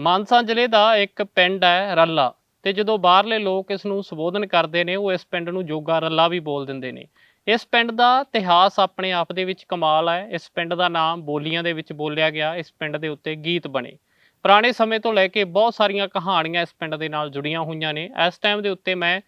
ਮਾਨਸਾ ਜ਼ਿਲ੍ਹੇ ਦਾ ਇੱਕ ਪਿੰਡ ਹੈ ਰੱਲਾ ਤੇ ਜਦੋਂ ਬਾਹਰਲੇ ਲੋਕ ਇਸ ਨੂੰ ਸੰਬੋਧਨ ਕਰਦੇ ਨੇ, ਉਹ ਇਸ ਪਿੰਡ ਨੂੰ ਜੋਗਾ ਰੱਲਾ ਵੀ ਬੋਲ ਦਿੰਦੇ ਨੇ। ਇਸ ਪਿੰਡ ਦਾ ਇਤਿਹਾਸ ਆਪਣੇ ਆਪ ਦੇ ਵਿੱਚ ਕਮਾਲ ਹੈ। ਇਸ ਪਿੰਡ ਦਾ ਨਾਮ ਬੋਲੀਆਂ ਦੇ ਵਿੱਚ ਬੋਲਿਆ ਗਿਆ। ਇਸ ਪਿੰਡ ਦੇ ਉੱਤੇ ਗੀਤ ਬਣੇ। ਪੁਰਾਣੇ ਸਮੇਂ ਤੋਂ ਲੈ ਕੇ ਬਹੁਤ ਸਾਰੀਆਂ ਕਹਾਣੀਆਂ ਇਸ ਪਿੰਡ ਦੇ ਨਾਲ ਜੁੜੀਆਂ ਹੋਈਆਂ ਨੇ। ਇਸ ਟਾਈਮ ਦੇ ਉੱਤੇ ਮੈਂ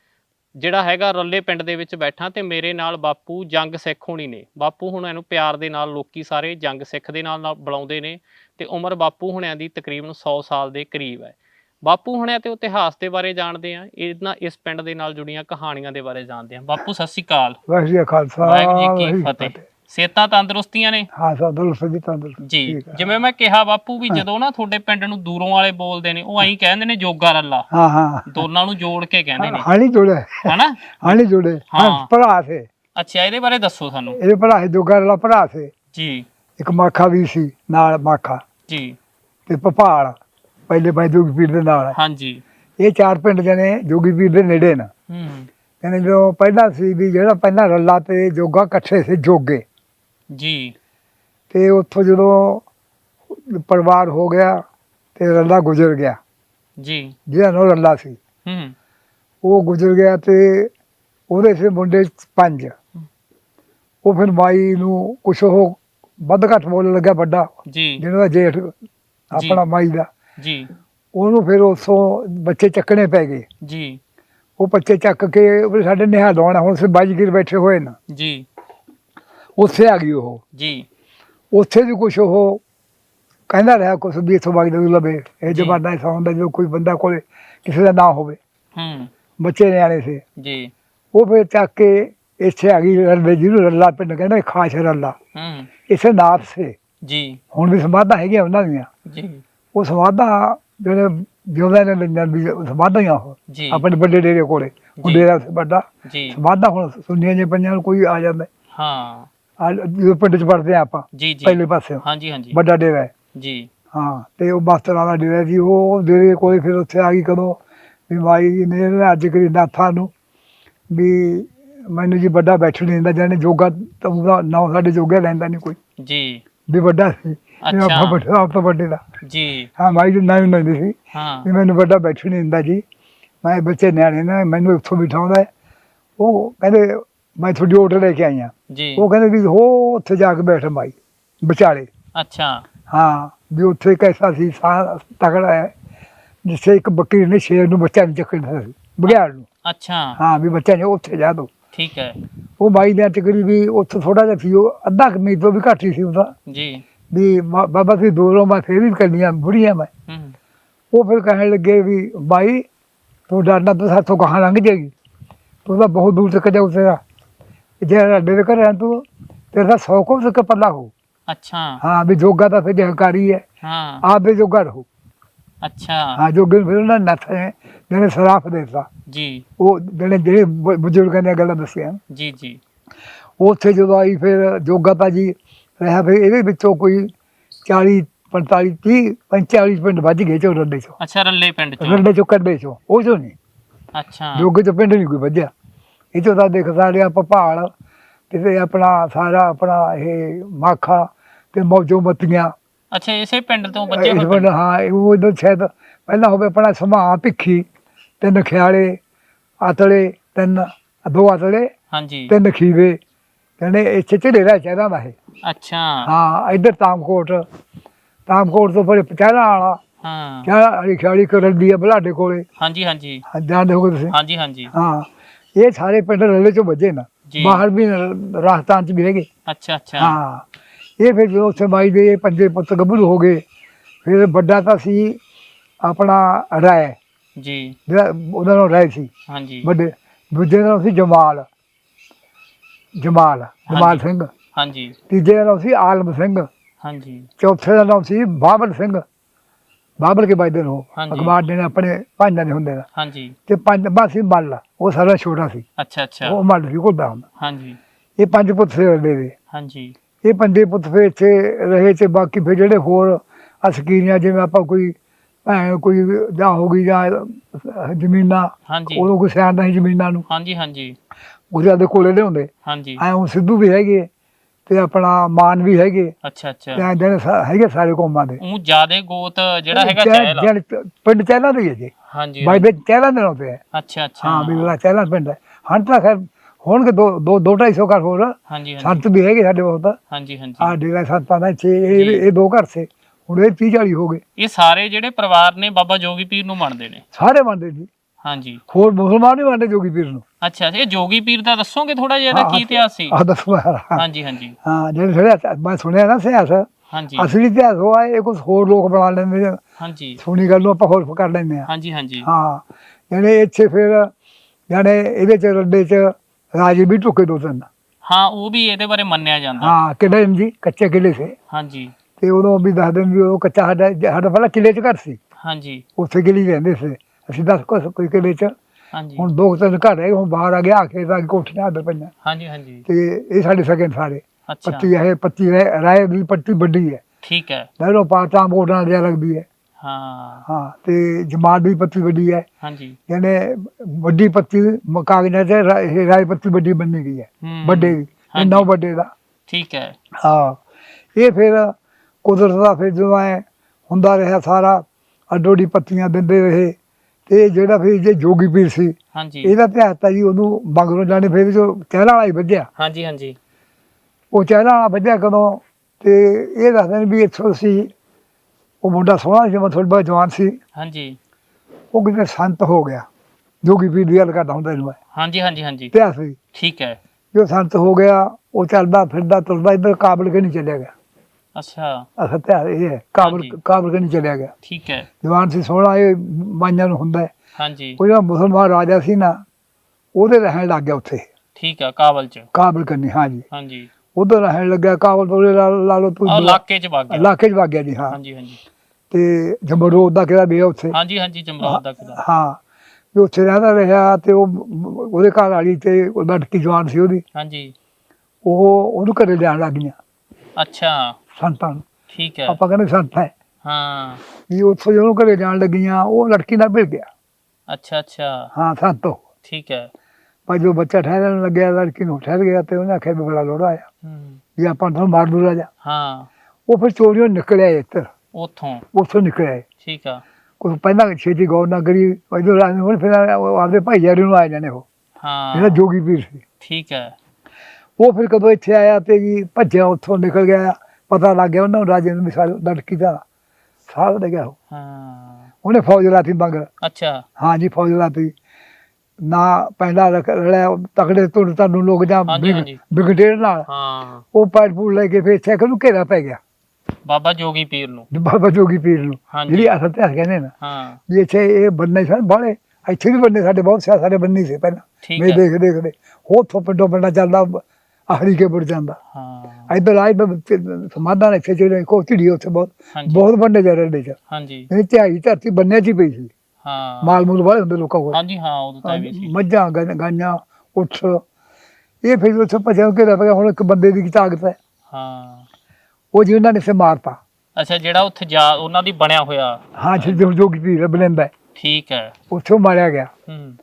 ਜਿਹੜਾ ਹੈਗਾ ਰੱਲੇ ਪਿੰਡ ਦੇ ਵਿੱਚ ਬੈਠਾ ਤੇ ਮੇਰੇ ਨਾਲ ਬਾਪੂ ਜੰਗ ਸਿੱਖ ਹੋਣੀ ਨੇ। ਬਾਪੂ ਹੁਣਾਂ ਨੂੰ ਪਿਆਰ ਦੇ ਨਾਲ ਲੋਕੀ ਸਾਰੇ ਜੰਗ ਸਿੱਖ ਦੇ ਨਾਲ ਬੁਲਾਉਂਦੇ ਨੇ ਤੇ ਉਮਰ ਬਾਪੂ ਹੁਣਿਆਂ ਦੀ ਤਕਰੀਬਨ 100 ਸਾਲ ਦੇ ਕਰੀਬ ਹੈ। ਬਾਪੂ ਹੁਣਿਆਂ ਤੇ ਇਤਿਹਾਸ ਦੇ ਬਾਰੇ ਜਾਣਦੇ ਆ ਇਹਨਾਂ ਇਸ ਪਿੰਡ ਦੇ ਨਾਲ ਜੁੜੀਆਂ ਕਹਾਣੀਆਂ ਦੇ ਬਾਰੇ ਜਾਣਦੇ ਆ ਬਾਪੂ ਸਤਿ ਸ਼੍ਰੀ ਅਕਾਲ। ਵਾਹਿਗੁਰੂ ਜੀ ਕਾ ਖਾਲਸਾ ਵਾਹਿਗੁਰੂ ਜੀ ਕੀ ਫਤਿਹ। ਸਿਹਤਾਂ ਤੰਦਰੁਸਤੀਆਂ ਨੇ? ਹਾਂ ਤੰਦਰੁਸਤ ਜੀ ਤੰਦਰੁਸਤ ਜੀ ਠੀਕ ਹੈ। ਜਿਵੇਂ ਮੈਂ ਕਿਹਾ ਬਾਪੂ ਵੀ ਜਦੋਂ ਨਾ ਤੁਹਾਡੇ ਪਿੰਡ ਨੂੰ ਦੂਰੋਂ ਵਾਲੇ ਬੋਲਦੇ ਨੇ ਉਹ ਐਂ ਕਹਿੰਦੇ ਨੇ ਜੋਗਾ ਰੱਲਾ। ਹਾਂ ਹਾਂ ਦੋਨਾਂ ਨੂੰ ਜੋੜ ਕੇ ਕਹਿੰਦੇ ਨੇ। ਹਾਣੀ ਜੁੜੇ। ਹਨਾ? ਹਾਣੀ ਜੁੜੇ। ਹਾਂ। ਹਾਂ। ਭਰਾ ਸੇ। ਅੱਛਾ ਇਹਦੇ ਬਾਰੇ ਦੱਸੋ ਸਾਨੂੰ। ਇਹਦੇ ਭਰਾ ਸੀ ਜੋਗਾ ਵਾਲਾ ਭਰਾ ਸੇ। ਜੀ। ਇੱਕ ਮਾਖਾ ਵੀ ਸੀ ਨਾਲ ਮਾਖਾ। ਜੀ। ਤੇ ਭਪਾਲ ਪਹਿਲੇ ਬਾਈ ਜੋਗੀ ਪੀਰ ਦੇ ਨਾਲ। ਹਾਂਜੀ। ਇਹ ਚਾਰ ਪਿੰਡ ਜਣੇ ਜੋਗੀ ਪੀਰ ਦੇ ਨੇੜੇ ਨੇ। ਹੂੰ ਕਹਿੰਦੇ ਜੋ ਪਹਿਲਾਂ ਸੀ ਵੀ ਜਿਹੜਾ ਪਹਿਲਾਂ ਰੱਲਾ ਤੇ ਜੋਗਾ ਇਕੱਠੇ ਸੀ ਜੋਗੇ। ਜੀ। ਤੇ ਉੱਥੋਂ ਜਦੋਂ ਪਰਿਵਾਰ ਹੋ ਗਿਆ ਤੇ ਰੱਲਾ ਗੁਜ਼ਰ ਗਿਆ। ਜੀ। ਜਿਹੜਾ ਨੂੰ ਰੱਲਾ ਸੀ। ਹੂੰ। ਉਹ ਗੁਜ਼ਰ ਗਿਆ ਤੇ ਉਹਦੇ ਸੀ ਮੁੰਡੇ ਪੰਜ। ਉਹ ਫਿਰ ਮਾਈ ਨੂੰ ਕੁਛ ਉਹ ਵੱਧ ਘੱਟ ਬੋਲਣ ਲੱਗਾ ਵੱਡਾ। ਜੀ। ਜਿਹਨਾਂ ਦਾ ਜੇਠ ਆਪਣਾ ਮਾਈ ਦਾ। ਜੀ। ਉਹਨੂੰ ਫਿਰ ਉਸੋਂ ਬੱਚੇ ਚੱਕਣੇ ਪੈ ਗਏ। ਜੀ। ਉਹ ਬੱਚੇ ਚੱਕ ਕੇ ਸਾਡੇ ਨਿਹਾਲ ਲਾਉਣਾ ਹੁਣ ਸੇ ਬਾਜਗੀਰ ਬੈਠੇ ਹੋਏ ਨਾ। ਜੀ। ਉੱਥੇ ਆ ਗਈ ਉਹ। ਜੀ। ਉੱਥੇ ਵੀ ਕੁਛ ਉਹ ਕਹਿੰਦਾ ਰਿਹਾ ਕੁਛ ਵੀ ਇਥੋਂ ਬਾਗ ਦੇ ਲਵੇ। ਇਹ। ਜਮਾਨਾ ਐਸਾ ਹੁੰਦਾ ਜੋ ਕੋਈ ਬੰਦਾ ਕੋਲੇ ਕਿਸੇ ਦਾ ਨਾ ਹੋਵੇ। ਹੂੰ। ਬੱਚੇ ਨਿਆਣੇ ਸੀ। ਜੀ। ਉਹ ਫਿਰ ਚੱਕ ਕੇ ਇੱਥੇ ਆ ਗਈ ਰੱਲੇ ਜਿਹਨੂੰ ਰੱਲਾ ਪਿੰਡ ਕਹਿੰਦੇ ਖਾਸ ਰੱਲਾ। ਹੂੰ। ਇਸੇ ਨਾਪ ਸੇ। ਜੀ। ਹੁਣ ਵੀ ਸਮਾਧਾਂ ਹੈਗੀਆਂ ਉਹਨਾਂ ਦੀਆਂ। ਜੀ। ਉਹ ਸਮਾਧਾਂ ਜਿਹੜੇ ਜਿਉਂਦੇ ਨੇ ਲੰਜਾਂ ਵੀ ਸਮਾਧਾਂ ਹੀ ਆ ਉਹ। ਆਪਣੇ ਵੱਡੇ ਡੇਰੇ ਕੋਲੇ। ਉਹ। ਡੇਰਾ ਵੱਡਾ। ਜੀ। ਸਮਾਧਾਂ ਹੁਣ ਸੁਣੀਆਂ ਜੇ ਪੰਜਾਂ ਨੂੰ ਕੋਈ ਆ ਜਾਂਦਾ। ਹਾਂ। ਆ ਜਦੋਂ ਪਿੰਡ ਚ ਪੜਦੇ ਆ ਆਪਾਂ ਜੀ ਜੀ। ਪਹਿਲੇ ਪਾਸੇ ਹਾਂਜੀ ਹਾਂਜੀ। ਵੱਡਾ ਡੇਰਾ ਹੈ। ਜੀ। ਹਾਂ ਤੇ ਉਹ ਮਾਸਟਰਾਂ ਦਾ ਡੇਰਾ ਸੀ ਉਹ ਡੇਰੇ ਕੋਲੇ ਫਿਰ ਉੱਥੇ ਆ ਗਈ ਕਦੋਂ ਵੀ ਮਾਈ ਜੀ ਨੇ ਨਾ ਅੱਜ ਕਰੀ ਨਾਥਾਂ ਨੂੰ ਵੀ ਮੈਨੂੰ ਜੀ ਵੱਡਾ ਬੈਠਣ ਨਹੀਂ ਦਿੰਦਾ ਜਾਨੇ ਜੋਗਾ ਤਾਂ ਨਾਂ ਸਾਡੇ ਜੋਗਾ ਲੈਂਦਾ ਨਹੀਂ ਕੋਈ। ਜੀ। ਵੀ ਵੱਡਾ ਸੀ ਅੱਛਾ। ਆਪਾਂ ਵੱਡਾ ਆਪ ਤੋਂ ਵੱਡੇ ਦਾ। ਜੀ। ਹਾਂ ਮਾਈ ਜੀ ਨਹੀਂ ਨਹੀਂ ਸੀ। ਹਾਂ। ਵੀ ਮੈਨੂੰ ਵੱਡਾ ਬੈਠਣ ਨਹੀਂ ਦਿੰਦਾ ਜੀ। ਮੈਂ ਬੱਚੇ ਨਿਆਣੇ ਨੇ ਮੈਨੂੰ ਇੱਥੋਂ ਬਿਠਾਉਂਦਾ। ਉਹ ਕਹਿੰਦੇ ਮੈਂ ਤੁਹਾਡੀ ਆਰਡਰ ਲੈ ਕੇ ਆਈ ਹਾਂ। ਜੀ। ਉਹ ਕਹਿੰਦੇ ਵੀ ਹੋ ਉੱਥੇ ਜਾ ਕੇ ਬੈਠ ਮਾਈ ਵਿਚਾਲੇ। ਅੱਛਾ। ਹਾਂ ਵੀ ਉੱਥੇ ਇੱਕ ਐਸਾ ਸੀ ਸਾਹ ਤਗੜਾ ਹੈ ਜਿਸੇ ਇੱਕ ਬੱਕਰੀ ਨੇ ਸ਼ੇਰ ਨੂੰ ਬੱਚਾ ਨਹੀਂ ਚੱਕਣਾ ਸੀ ਬਗਿਆੜ ਨੂੰ। ਅੱਛਾ। ਹਾਂ ਵੀ ਬੱਚਾ ਨੇ ਉੱਥੇ ਜਾ ਦੋ। ਠੀਕ ਹੈ। ਉਹ ਬਾਈ ਦੇ ਤਕਰੀ ਵੀ ਉੱਥੇ ਥੋੜਾ ਜਿਹਾ ਸੀ ਉਹ ਅੱਧਾ ਕਮੀਜ਼ ਤੋਂ ਵੀ ਘੱਟ ਹੀ ਸੀ ਉਹਦਾ। ਜੀ। ਵੀ ਬਾਬਾ ਸੀ ਦੂਰੋਂ ਮੈਂ ਫੇਰ ਵੀ ਕਰਨੀਆਂ ਬੁੜੀਆਂ ਮੈਂ। ਉਹ ਫਿਰ ਕਹਿਣ ਲੱਗੇ ਵੀ ਬਾਈ ਤੂੰ ਡਰਨਾ ਤਾਂ ਸਾਥੋਂ ਕਹਾਂ ਲੰਘ ਜਾਏਗੀ। ਤੂੰ ਤਾਂ ਬਹੁਤ ਦੂਰ ਤੱਕ ਜਾਊ ਤੇਰਾ। ਜੇ ਅੱਡੇ ਦੇ ਘਰ ਤੂੰ ਤੇਰਾ ਸੌ ਕੋ ਤੱਕ ਪੱਲਾ ਹੋ। ਅੱਛਾ। ਹਾਂ ਵੀ ਜੋਗਾ ਤਾਂ ਫਿਰ ਹੰਕਾਰੀ ਹੈ। ਹਾਂ। ਆਪ ਵੀ ਜੋਗਾ ਰਹੋ। ਅੱਛਾ। ਹਾਂ ਜੋਗੇ ਨੂੰ ਫਿਰ ਉਹਨਾਂ ਨੇ ਨੱਥ ਨੇ ਜਿਹੜੇ ਸਰਾਫ ਦੇਤਾ। ਜੀ। ਉਹ ਜਿਹੜੇ ਜਿਹੜੇ ਬਜ਼ੁਰਗਾਂ ਦੀਆਂ ਗੱਲਾਂ ਦੱਸੀਆਂ। ਜੀ ਜੀ। ਉੱਥੇ ਜਦੋਂ ਆਈ ਫਿਰ ਜੋਗਾ ਤਾਂ ਜੀ ਰਿਹਾ ਫਿਰ ਇਹਦੇ ਵਿੱਚੋਂ ਕੋਈ 40 45 30 45 ਪਿੰਡ ਵੱਜ ਗਏ ਚੋਂ ਰੱਡੇ ਚੋਂ। ਅੱਛਾ ਰੱਲੇ ਪਿੰਡ ਚੋਂ। ਰੱਡੇ ਚੋਂ ਕੱਢੇ ਚੋਂ ਉਹ ਚੋਂ ਨਹੀਂ। ਅੱਛਾ। ਜੋਗੇ ਤੋਂ ਪਿੰਡ ਨਹੀਂ ਕੋਈ ਵੱਜਿਆ। ਚੋਂ ਤਾਂ ਦੇਖ ਸਕਦੇ ਆ ਭਪਾਲ ਤੇ ਫਿਰ ਆਪਣਾ ਸਾਰਾ ਆਪਣਾ ਇਹ ਮਾਖਾ ਤੇ ਮੌਜੋ ਮੱਤੀਆਂ ਅੱਛਾ ਇਸੇ ਪਿੰਡ ਤੋਂ ਬੱਚੇ ਇਸ ਪਿੰਡ ਹਾਂ ਇਹ ਉਹ ਇਦੋਂ ਸ਼ਾਇਦ ਪਹਿਲਾਂ ਹੋਵੇ ਆਪਣਾ ਸਮਾ ਭਿੱਖੀ ਤਿੰਨ ਖਿਆਲੇ ਆਤਲੇ ਤਿੰਨ ਦੋ ਆਤਲੇ ਹਾਂਜੀ। ਤਿੰਨ ਖੀਵੇ ਕਹਿੰਦੇ ਇੱਥੇ ਝੜੇਰਾ ਚਾਹਦਾ ਦਾ ਇਹ। ਅੱਛਾ। ਹਾਂ ਇੱਧਰ ਤਾਮਕੋਟ ਤਾਮਕੋਟ ਤੋਂ ਫਿਰ ਪਚਾਰਾ ਵਾਲਾ ਹਾਂ। ਚਾਹ ਵਾਲੀ ਖਿਆਲੀ ਕਰਨ ਦੀ ਆ ਬਲਾਡੇ ਕੋਲੇ। ਹਾਂਜੀ ਹਾਂਜੀ। ਹਾਂ, ਜਾਣਦੇ ਹੋਗੇ ਤੁਸੀਂ? ਹਾਂਜੀ ਹਾਂਜੀ। ਹਾਂ। ਇਹ ਸਾਰੇ ਪਿੰਡ ਰਲੇ ਚੋਂ ਵੱਜੇ ਨਾ ਜੀ। ਬਾਹਰ ਵੀ ਰ- ਰਾਜਸਥਾਨ ਚ ਵੀ ਹੈਗੇ ਅੱਛਾ ਅੱਛਾ। ਹਾਂ। ਇਹ ਫਿਰ ਜਦੋਂ ਉੱਥੇ ਮਾਈ ਦੇ ਪੰਜੇ ਪੁੱਤ ਗੱਭਰੂ ਹੋ ਗਏ ਫਿਰ ਵੱਡਾ ਤਾਂ ਸੀ ਆਪਣਾ ਰਾਏ। ਜੀ। ਜਿਹੜਾ ਉਹਦਾ ਨਾਮ ਰਾਏ ਸੀ। ਹਾਂਜੀ। ਵੱਡੇ ਦੂਜੇ ਦਾ ਨਾਮ ਸੀ ਜਮਾਲ। ਜਮਾਲ ਜਮਾਲ ਹਾਂਜੀ। ਸਿੰਘ। ਹਾਂਜੀ। ਤੀਜੇ ਦਾ ਨਾਮ ਸੀ ਆਲਮ ਸਿੰਘ। ਹਾਂਜੀ। ਚੌਥੇ ਦਾ ਨਾਮ ਸੀ ਬਾਬਰ ਸਿੰਘ। ਬਾਬਰ ਕੇ ਹੋ ਹਾਂਜੀ। ਅਖਬਾਰ ਦੇ ਨੇ ਆਪਣੇ ਭਾਂਜਾਂ ਦੇ ਹੁੰਦੇ ਨੇ। ਹਾਂਜੀ। ਤੇ ਪੰਜ ਬਾਸੀ ਮੱਲ ਉਹ ਸਾਰਾ ਛੋਟਾ ਸੀ। ਅੱਛਾ ਅੱਛਾ। ਉਹ ਮੱਲ ਸੀ ਕੋਲਦਾ ਹੁੰਦਾ ਹਾਂਜੀ। ਇਹ ਪੰਜ ਪੁੱਤ ਸੀ ਰੱਡੇ ਦੇ। ਹਾਂਜੀ। ਇਹ ਪੰਜੇ ਪੁੱਤ ਫਿਰ ਇੱਥੇ ਰਹੇ ਤੇ ਬਾਕੀ ਫਿਰ ਜਿਹੜੇ ਹੋਰ ਅਸਕੀਰੀਆਂ ਜਿਵੇਂ ਆਪਾਂ ਕੋਈ ਭੈਣ ਕੋਈ ਜਾਂ ਹੋ ਗਈ ਜਾਂ ਜ਼ਮੀਨਾਂ ਹਾਂਜੀ। ਉਦੋਂ ਕੋਈ ਸਿਆਣ ਨਹੀਂ ਜ਼ਮੀਨਾਂ ਨੂੰ। ਹਾਂਜੀ ਹਾਂਜੀ। ਉਹਦੇ ਦੇ ਕੋਲੇ ਲਿਆਉਂਦੇ ਹਾਂਜੀ। ਐ ਉਹ ਸਿੱਧੂ ਵੀ ਹੈਗੇ ਤੇ ਆਪਣਾ ਮਾਨ ਵੀ ਹੈਗੇ। ਅੱਛਾ ਅੱਛਾ। ਤੇ ਜਿਹੜੇ ਸਾ- ਹੈਗੇ ਸਾਰੇ ਕੌਮਾਂ ਦੇ। ਉਹ ਜਿਆਦੇ ਗੋਤ ਜਿਹੜਾ ਹੈਗਾ ਚਹਿਲ- ਚਹਿਲ ਆ। ਜਿਹੜੇ ਪਿੰਡ ਚਹਿਲਾਂ ਦੇ ਹੀ ਹੈ ਜੀ। ਹਾਂਜੀ ਬਾਈ ਦੇ ਚਹਿਲਾਂ ਦੇ ਨਾਤੇ ਹੈ। ਅੱਛਾ ਅੱਛਾ। ਹਾਂ ਬਿਲਲਾ ਚਹਿਲਾਂ ਪਿੰਡ ਹੈ। ਹਣ ਤਾਂ ਖੈਰ ਹੋਣਗੇ ਦੋ ਦੋ ਦੋ ਢਾਈ ਸੌ ਘਰ ਹੋਰ। ਹਾਂਜੀ ਹਾਂਜੀ। ਸੰਤ ਵੀ ਹੈਗੇ ਸਾਡੇ ਬਹੁਤ। ਹਾਂਜੀ ਹਾਂਜੀ। ਆ ਡੇਰਾ ਸੰਤਾਂ ਦਾ ਛੇ ਇਹ। ਇਹ ਦੋ ਘਰ ਸੇ। ਹੁਣ ਇਹ 30 40 ਹੋ ਗਏ। ਇਹ ਸਾਰੇ ਜਿਹੜੇ ਪਰਿਵਾਰ ਨੇ ਬਾਬਾ ਜੋਗੀ ਪੀਰ ਨੂੰ ਮੰਨਦੇ ਨੇ। ਸਾਰੇ ਮੰਨਦੇ ਜੀ। ਹਾਂਜੀ। ਹੋਰ ਮੁਸਲਮਾਨ ਵੀ ਮੰਨਦੇ ਜੋਗੀ ਪੀਰ ਨੂੰ। ਅੱਛਾ ਇਹ ਜੋਗੀ ਪੀਰ ਦਾ ਦੱਸੋਗੇ ਥੋੜਾ ਜਿਹਾ ਇਹਦਾ ਕੀ ਇਤਿਹਾਸ ਸੀ? ਆ ਦੱਸੋ ਹਾਂ ਹਾਂਜੀ ਹਾਂਜੀ। ਜਿਹੜੇ ਸੁਣਿਆ ਮੈਂ ਸੁਣਿਆ ਨਾ ਇਤਿਹਾਸ। ਹਾਂਜੀ। ਅਸਲੀ ਇਤਿਹਾਸ ਉਹ ਹੈ ਇਹ ਕੁਝ ਹੋਰ ਲੋਕ ਬਣਾ ਲੈਂਦੇ ਨੇ ਹਾਂਜੀ। ਸੁਣੀ ਗੱਲ ਨੂੰ ਆਪਾਂ ਹੋਰ ਕਰ ਲੈਂਦੇ ਆ। ਹਾਂਜੀ ਹਾਂਜੀ। ਹਾਂ ਜਿਹੜੇ ਇੱਥੇ ਫਿਰ ਜਿਹੜੇ ਇਹਦੇ ਚ ਰੱਡੇ ਚ ਰਾਜੇ ਵੀ ਟੁਕੇ ਦੋ ਤਿੰਨ। ਹਾਂ ਉਹ ਵੀ ਇਹਦੇ ਬਾਰੇ ਮੰਨਿਆ ਜਾਂਦਾ। ਹਾਂ ਕਿਲੇ ਜੀ ਕੱਚੇ ਕਿਲੇ ਸੇ। ਹਾਂਜੀ। ਤੇ ਉਦੋਂ ਵੀ ਦੱਸ ਦਿਨ ਵੀ ਉਹ ਕੱਚਾ ਸਾਡਾ ਸਾਡਾ ਪਹਿਲਾਂ ਕਿਲੇ ਚ ਘਰ ਸੀ। ਹਾਂਜੀ। ਉੱਥੇ ਕਿਲੇ ਹੀ ਰਹਿੰਦੇ ਸੀ। ਅਸੀਂ ਦੱਸ ਕੁਛ ਕੋਈ ਕਿਲੇ ਚ ਹਾਂਜੀ। ਹੁਣ ਦੋ ਕੁ ਤਿੰਨ ਘਰ ਹੈ ਹੁਣ ਬਾਹਰ ਆ ਗਿਆ ਆਖੇ ਤਾਂ ਕੋਠੀਆਂ ਆਦਰ ਪਈਆਂ। ਹਾਂਜੀ ਹਾਂਜੀ। ਤੇ ਇਹ ਸਾਡੇ ਸਕੇ ਸਾਰੇ। ਅੱਛਾ। ਪੱਤੀ ਹੈ ਪੱਤੀ ਰਾਏ ਰਾਏ ਦੀ ਪੱਤੀ ਵੱਡੀ ਹੈ। ਠੀਕ ਹੈ। ਨਹਿਰੋਂ ਪਾਤਾਂ ਮੋਟਰਾਂ ਜਿਹਾ ਲੱਗਦੀ ਹੈ। ਹਾਂ। ਹਾਂ ਤੇ ਜਮਾਤ ਦੀ ਪੱਤੀ ਵੱਡੀ ਹੈ। ਹਾਂਜੀ। ਯਾਨੀ ਵੱਡੀ ਪੱਤੀ ਮ- ਕਾਗਜ਼ਾਂ ਤੇ ਰਾ- ਇਹ ਰਾਏ ਪੱਤੀ ਵੱਡੀ ਬੰਨੀ ਗਈ ਹੈ। ਹੂੰ, ਵੱਡੇ ਦੀ ਹਾਂਜੀ। ਨੌ ਵੱਡੇ ਦਾ। ਠੀਕ ਹੈ। ਹਾਂ। ਇਹ ਫਿਰ ਕੁਦਰਤ ਦਾ ਫਿਰ ਜਦੋਂ ਐ ਹੁੰਦਾ ਰਿਹਾ ਸਾਰਾ ਅੱਡੋਡੀ ਪੱਤੀਆਂ ਦਿੰਦੇ ਰਹੇ। ਇਹ ਜਿਹੜਾ ਫਿਰ ਜੇ ਜੋਗੀ ਪੀਰ ਸੀ ਹਾਂਜੀ। ਇਹਦਾ ਤਾਂ ਜੀ ਉਹਨੂੰ ਮਗਰੋਂ ਜਾਣੇ ਫਿਰ ਜੋ ਚਹਿਲਾ ਵਾਲਾ ਹੀ ਵੱਜਿਆ। ਹਾਂਜੀ ਹਾਂਜੀ। ਉਹ ਚਹਿਲਾ ਵਾਲਾ ਵੱਜਿਆ ਕਦੋਂ ਤੇ ਇਹ ਦੱਸਦੇ ਨੇ ਵੀ ਇੱਥੋਂ ਸੀ ਉਹ ਮੁੰਡਾ ਸੋਹਣਾ ਸੀ ਮੈਂ ਥੋੜਾ ਬਹੁਤ ਜਵਾਨ ਸੀ। ਹਾਂਜੀ। ਉਹ ਕਿਤੇ ਸੰਤ ਹੋ ਗਿਆ। ਜੋਗੀ ਪੀਰ ਦੀ ਗੱਲ ਕਰਦਾ ਹੁੰਦਾ ਇਹਨੂੰ ਹਾਂਜੀ ਹਾਂਜੀ ਹਾਂਜੀ। ਵੀ ਠੀਕ ਹੈ। ਜੋ ਸੰਤ ਹੋ ਗਿਆ ਉਹ ਚੱਲਦਾ ਫਿਰਦਾ ਤੁਰਦਾ ਇੱਧਰ ਕਾਬਲ ਕੇ ਨਹੀਂ ਚਲਿਆ ਗਿਆ। ਅੱਛਾ। ਇਤਿਹਾਸ ਇਹ ਹੈ ਕਾਬਲ ਹਾਂਜੀ। ਕਾਬਲ ਕੇ ਨਹੀਂ ਚਲਿਆ ਗਿਆ? ਠੀਕ ਹੈ। ਜਵਾਨ ਸੀ ਸੋਹਣਾ ਇਹ ਮਾਈਆਂ ਨੂੰ ਹੁੰਦਾ ਹੈ। ਹਾਂਜੀ। ਉਹ ਜਿਹੜਾ ਮੁਸਲਮਾਨ ਰਾਜਾ ਸੀ ਨਾ ਉਹਦੇ ਰਹਿਣ ਲੱਗ ਗਿਆ ਉੱਥੇ। ਠੀਕ ਹੈ ਕਾਬਲ ਚ। ਕਾਬਲ ਕਰਨੀ ਹਾਂਜੀ। ਹਾਂਜੀ। ਉਧਰ ਰਹਿਣ ਲੱਗਿਆ ਕਾਬਲ ਤੋਂ ਲਾ ਲਾ ਲਓ ਆ ਤੁਸੀਂ ਇਲਾਕੇ ਚ ਵਗ ਗਿਆ। ਇਲਾਕੇ 'ਚ ਵਗ ਗਿਆ ਜੀ ਹਾਂ। ਹਾਂਜੀ ਹਾਂਜੀ। ਤੇ ਜੰਬਰੋਦ ਦਾ ਕਿਹੜਾ ਵੀ ਹੈ ਉੱਥੇ? ਹਾਂਜੀ ਹਾਂਜੀ ਜਮਰੌਦ ਦਾ ਕਿਲਾ ਹਾਂ। ਤੇ ਉੱਥੇ ਰਹਿੰਦਾ ਰਿਹਾ ਤੇ ਉਹ ਉਹਦੇ ਘਰ ਵਾਲੀ ਤੇ ਉਹ ਲੜਕੀ ਜਵਾਨ ਸੀ ਉਹਦੀ। ਹਾਂਜੀ। ਉਹ ਉਹਨੂੰ ਘਰੇ ਲਿਆਉਣ ਲੱਗ ਗਈਆਂ। ਅੱਛਾ। ਸੰਤਾਂ ਨੂੰ। ਠੀਕ ਹੈ। ਆਪਾਂ ਕਹਿੰਦੇ ਸੰਤ ਹੈ। ਹਾਂ। ਵੀ ਉੱਥੋਂ ਜਦੋਂ ਘਰੇ ਜਾਣ ਲੱਗੀਆਂ ਉਹ ਲੜਕੀ ਨਾਲ ਭਿੜ ਗਿਆ। ਅੱਛਾ ਅੱਛਾ। ਹਾਂ ਸੰਤੋ। ਠੀਕ ਹੈ। ਪਰ ਜੋ ਬੱਚਾ ਠਹਿਰਨ ਲੱਗਿਆ ਲੜਕੀ ਨੂੰ ਠਹਿਰ ਗਿਆ ਤੇ ਉਹਨੇ ਆਖਿਆ ਵੀ ਬੜਾ ਲੋੜਾ ਆਇਆ। ਹੂੰ। ਵੀ ਆਪਾਂ ਨੂੰ ਮਾਰ ਦੂਰਾ ਜਾ। ਹਾਂ। ਉਹ ਫਿਰ ਚੋਰੀਆਂ ਨਿਕਲਿਆ ਇੱਧਰ। ਉਥੋਂ। ਉੱਥੋਂ ਨਿਕਲਿਆ। ਠੀਕ ਆ। ਕੋਈ ਪਹਿਲਾਂ ਛੇਤੀ ਗੌਰ ਨਾ ਕਰੀ ਇਧਰ ਹੁਣ ਫਿਰ ਆਪਦੇ ਭਾਈਚਾਰੇ ਨੂੰ ਆਏ ਜਾਣੇ ਉਹ। ਹਾਂ। ਜੋਗੀ ਪੀਰ ਸੀ। ਠੀਕ ਹੈ। ਉਹ ਫਿਰ ਕਦੋਂ ਇੱਥੇ ਆਇਆ ਤੇ ਭੱਜਿਆ ਉੱਥੋਂ ਨਿਕਲ ਗਿਆ। ਪਤਾ ਲੱਗ ਗਿਆ ਉਹਨਾਂ ਨੂੰ ਰਾਜੇ ਨੂੰ ਮਿਸਾਲ ਲੜਕੀ ਦਾ ਸਾਹ ਦੇ ਗਿਆ ਉਹ। ਹਾਂ। ਉਹਨੇ ਫੌਜ ਲਾਤੀ ਮਗਰ ਅੱਛਾ। ਹਾਂ ਜੀ ਫੌਜ ਲਾਤੀ। ਨਾ ਪਹਿਲਾਂ ਰਖ- ਰਲਿਆ ਤਕੜੇ ਤੁਰ ਤੁਹਾਨੂੰ ਲੋਕ ਜਾਂ ਹਾਂਜੀ, ਹਾਂਜੀ। ਨਾਲ। ਹਾਂ। ਉਹ ਪੈਰ ਪੂਰ ਲੈ ਕੇ ਫਿਰ ਸਾਈਕਲ ਨੂੰ ਘੇਰਾ ਪੈ ਗਿਆ। ਬਾਬਾ ਜੋਗੀ ਪੀਰ ਨੂੰ। ਬਾਬਾ ਜੋਗੀ ਪੀਰ ਨੂੰ। ਹਾਂਜੀ। ਜਿਹੜੀ ਅਸਲ ਤੇ ਕਹਿੰਦੇ ਨਾ ਹਾਂ। ਵੀ ਇੱਥੇ ਇਹ ਬੰਨੇ ਸਨ ਬਾਲੇ ਇੱਥੇ ਵੀ ਬੰਨੇ ਸਾਡੇ ਬਹੁਤ ਸਾਡੇ ਬੰਨੀ ਸੀ ਪਹਿਲਾਂ। ਠੀਕ ਮੈਂ ਹੈ। ਦੇਖ ਦੇਖਦੇ ਉੱਥੋਂ ਪਿੰਡੋਂ ਪਿੰਡਾ ਚੱਲਦਾ। ਆਹਰੀ ਕੇ ਬੁੜ ਜਾਂਦਾ। ਹਾਂ। ਇੱਧਰ ਆਈ ਇੱਥੇ ਜਿਹੜੇ ਕੋ ਝਿੜੀ ਉੱਥੇ ਬਹੁਤ ਬਹੁਤ ਬੰਦੇ ਜਾ ਰਹੇ ਚ। ਹਾਂਜੀ। ਇਹ ਝਾਈ ਧਰਤੀ ਬੰਨੇ ਚ ਪਈ ਸੀ। ਹਾਂ। ਮਾਲ ਮੂਲ ਵਾਲੇ ਹੁੰਦੇ ਲੋਕਾਂ ਕੋਲ। ਹਾਂਜੀ ਹਾਂ ਉਦੋਂ ਤਾਂ ਵੀ ਸੀ। ਮੱਝਾਂ ਗਾਈਆਂ ਉੱਠ। ਇਹ ਫਿਰ ਉੱਥੇ ਭਜਨ ਕੇ ਰਹਿ ਹੁਣ ਇੱਕ ਬੰਦੇ ਦੀ ਕੀ ਤਾਕਤ ਹੈ। ਹਾਂ। ਉਹ ਜੀ ਉਹਨਾਂ ਨੇ ਸੇ ਮਾਰਤਾ। ਅੱਛਾ ਜਿਹੜਾ ਉੱਥੇ ਜਾ ਉਹਨਾਂ ਦੀ ਬਣਿਆ ਹੋਇਆ। ਹਾਂ ਜੀ ਜੋ ਜੋਗੀ ਪੀਰ ਬਲੰਦਾ ਠੀਕ ਹੈ। ਉੱਥੋਂ ਮਾਰਿਆ ਗਿਆ। ਹੂੰ।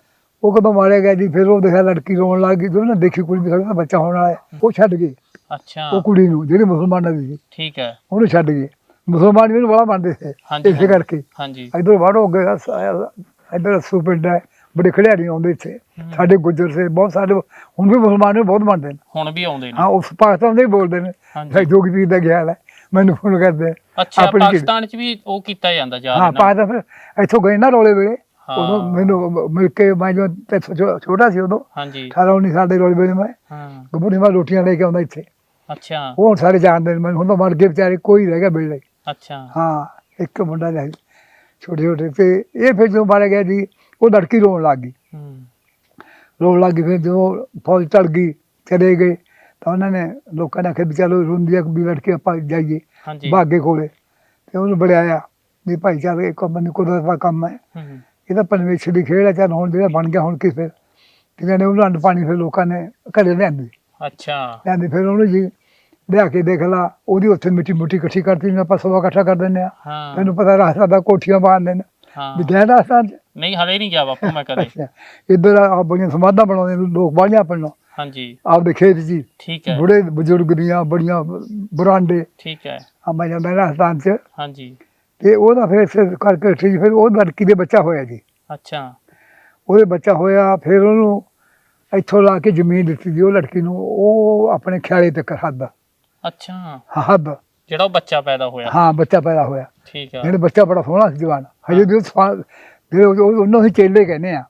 ਉਹ ਕਦੋਂ ਮਾਰਿਆ ਗਿਆ ਜੀ ਫਿਰ ਉਹ ਦੇਖਿਆ ਲੜਕੀ ਰੋਣ ਲੱਗ ਗਈ ਉਹਨੇ ਦੇਖੀ ਕੁੜੀ ਵੀ ਸਾਡਾ ਬੱਚਾ ਹੋਣ ਵਾਲਾ ਹੈ। ਉਹ ਛੱਡ ਗਈ। ਅੱਛਾ। ਉਹ ਕੁੜੀ ਨੂੰ ਜਿਹੜੀ ਮੁਸਲਮਾਨਾਂ ਦੀ ਸੀ। ਠੀਕ ਹੈ। ਉਹਨੂੰ ਛੱਡ ਗਈ। ਮੁਸਲਮਾਨ ਵੀ ਇਹਨੂੰ ਬੜਾ ਮੰਨਦੇ ਸੀ। ਹਾਂਜੀ, ਇਸੇ ਹਾਂਜੀ। ਕਰਕੇ। ਹਾਂਜੀ। ਇਧਰ ਵੜ ਗਿਆ ਇਧਰ ਅਸੂ ਪਿੰਡ ਹੈ। ਬੜੇ ਖਿਡਾਰੀ ਆਉਂਦੇ ਇੱਥੇ। ਸਾਡੇ ਗੁੱਜਰ ਸੇ ਬਹੁਤ ਸਾਰੇ ਹੁਣ ਵੀ ਮੁਸਲਮਾਨ ਨੂੰ ਬਹੁਤ ਮੰਨਦੇ ਨੇ। ਹੁਣ ਵੀ ਆਉਂਦੇ ਨੇ। ਹਾਂ ਉਸ ਪਾਕਿਸਤਾਨ ਦੇ ਹੀ ਬੋਲਦੇ ਨੇ। ਹਾਂਜੀ। ਜੋਗੀ ਪੀਰ ਦਾ ਗਿਆ ਹੈ। ਮੈਨੂੰ ਫੋਨ ਕਰਦੇ ਅੱਛਾ ਆਪਣੀ। ਪਾਕਿਸਤਾਨ ਚ ਵੀ ਉਹ ਕੀਤਾ ਜਾਂਦਾ ਜਾ ਹਾਂ ਪਾਕਿਸਤਾਨ ਫਿਰ ਇੱਥੋਂ ਗਏ ਨਾ ਰੋਲੇ ਵੇਲੇ। ਹਾਂ। ਉਦੋਂ ਮੈਨੂੰ ਮਿਲ ਕੇ ਮੈਂ ਜੋ ਤੇ ਛੋ- ਛੋਟਾ ਸੀ ਉਦੋਂ ਹਾਂਜੀ। 18 19 ਸਾਲ ਦੇ ਰੋਲੇ ਵੇਲੇ ਮੈਂ ਹਾਂ। ਗੱਭਰੂ ਮੈਂ ਰੋਟੀਆਂ ਲੈ ਕੇ ਆਉਂਦਾ ਇੱਥੇ। ਅੱਛਾ। ਉਹ ਹੁਣ ਸਾਰੇ ਜਾਣਦੇ ਨੇ ਮੈਨੂੰ ਹੁਣ ਤਾਂ ਮਰ ਗਏ ਵਿਚਾਰੇ ਕੋਈ ਰਹਿ ਗਿਆ ਬਿਲੜੇ ਅੱਛਾ। ਹਾਂ ਇੱਕ ਮੁੰਡਾ ਰਹਿ ਗਿਆ ਛੋਟੇ ਛੋਟੇ। ਤੇ ਇਹ ਫਿਰ ਜਦੋਂ ਮਾਰਿਆ ਗਿਆ ਜੀ ਉਹ ਲੜਕੀ ਰੋਣ ਲੱਗ ਗਈ। ਹੂੰ। ਰੋਣ ਲੱਗ ਗਈ ਫਿਰ ਜਦੋਂ ਫੌਜ ਚੜ ਗਈ ਚਲੇ ਗਏ ਤਾਂ ਉਹਨਾਂ ਨੇ ਲੋਕਾਂ ਨੇ ਆਖਿਆ ਵੀ ਚਲੋ ਰੋਂਦੀ ਆ ਵੀ ਲੜਕੀ ਆਪਾਂ ਜਾਈਏ ਹਾਂਜੀ। ਬਾਗੇ ਕੋਲੇ। ਤੇ ਉਹਨੂੰ ਬੜਾਇਆ ਵੀ ਭਾਈ ਇਹ ਕੰਮ ਨਹੀਂ ਕੁਦਰਤ ਦਾ ਕੰਮ ਹੈ। ਹੂੰ। ਇਹ ਤਾਂ ਪਰਮੇਸ਼ਰ ਦੀ ਖੇਡ ਹੈ ਚੱਲ ਹੁਣ ਜਿਹੜਾ ਬਣ ਗਿਆ ਹੁਣ ਕੀ ਫਿਰ ਤੇ ਕਹਿੰਦੇ ਉਹਨੂੰ ਪਾਣੀ ਫਿਰ ਲੋਕਾਂ ਨੇ ਘਰੇ ਲਿਆਂਦੀ। ਅੱਛਾ। ਲਿਆਂਦੀ ਫਿਰ ਉਹਨੂੰ ਜੀ ਲਿਆ ਕੇ ਦੇਖ ਲਾ ਉਹਦੀ ਉੱਥੇ ਮਿੱਟੀ ਮੁੱਟੀ ਇਕੱਠੀ ਕਰਤੀ ਨੇ ਆਪਾਂ ਸਵਾ ਇਕੱਠਾ ਕਰ ਦਿੰਦੇ ਆ ਤੈਨੂੰ ਪਤਾ ਰਾਸਤਾ ਦਾ ਕੋਠੀਆਂ ਬਾਂਧਦੇ ਨੇ ਹਾਂ। ਵੀ ਗਏ ਰਾਸਤਾ ਚ? ਨਹੀਂ ਹਲੇ ਨਹੀਂ ਗਿਆ ਬਾਪੂ ਮੈਂ ਕਦੇ। ਇੱਧਰ ਆ ਬੜੀਆਂ ਸਮਾਧਾਂ ਬਣਾਉਂਦੇ ਨੇ ਲੋਕ ਬਾਹਲੀਆਂ ਪਿੰਡੋਂ। ਹਾਂਜੀ। ਆਪਦੇ ਖੇਤ 'ਚ ਹੀ। ਠੀਕ ਹੈ। ਬੁੜੇ ਬਜ਼ੁਰਗ ਦੀਆਂ ਬੜੀਆਂ ਬਰਾਂਡੇ। ਠੀਕ ਹੈ। ਆ ਮੈਂ ਜਾਂਦਾ ਰਾਜਸਥਾਨ 'ਚ। ਹਾਂਜੀ। ਤੇ ਉਹਦਾ ਫਿਰ ਇਸੇ ਕਰਕੇ ਠੀਕ ਫਿਰ ਉਹ ਲੜਕੀ ਦੇ ਬੱਚਾ ਹੋਇਆ ਜੀ। ਅੱਛਾ। ਉਹਦੇ ਬੱਚਾ ਹੋਇਆ ਫਿਰ ਉਹਨੂੰ ਇੱਥੋਂ ਲਾ ਕੇ ਜ਼ਮੀਨ ਦਿੱਤੀ ਜੀ ਉਹ ਲੜਕੀ ਨੂੰ। ਉਹ ਆਪਣੇ ਖਿਆਲੇ ਤੱਕ ਹੱਦ ਅੱਛਾ। ਹੱਦ। ਜਿਹੜਾ ਉਹ ਬੱਚਾ ਪੈਦਾ ਹੋਇਆ। ਹਾਂ ਬੱਚਾ ਪੈਦਾ ਹੋਇਆ। ਠੀਕ ਹੈ ਇਹਨੇ ਬੱਚਾ ਬੜਾ ਸੋਹਣਾ ਸੀ ਜਵਾਨ। ਹਜੇ ਵੀ ਜਿਹੜੇ ਉਹ- ਉਹਨਾਂ ਨੂੰ ਚੇਲੇ ਕਹਿੰਦੇ ਆ।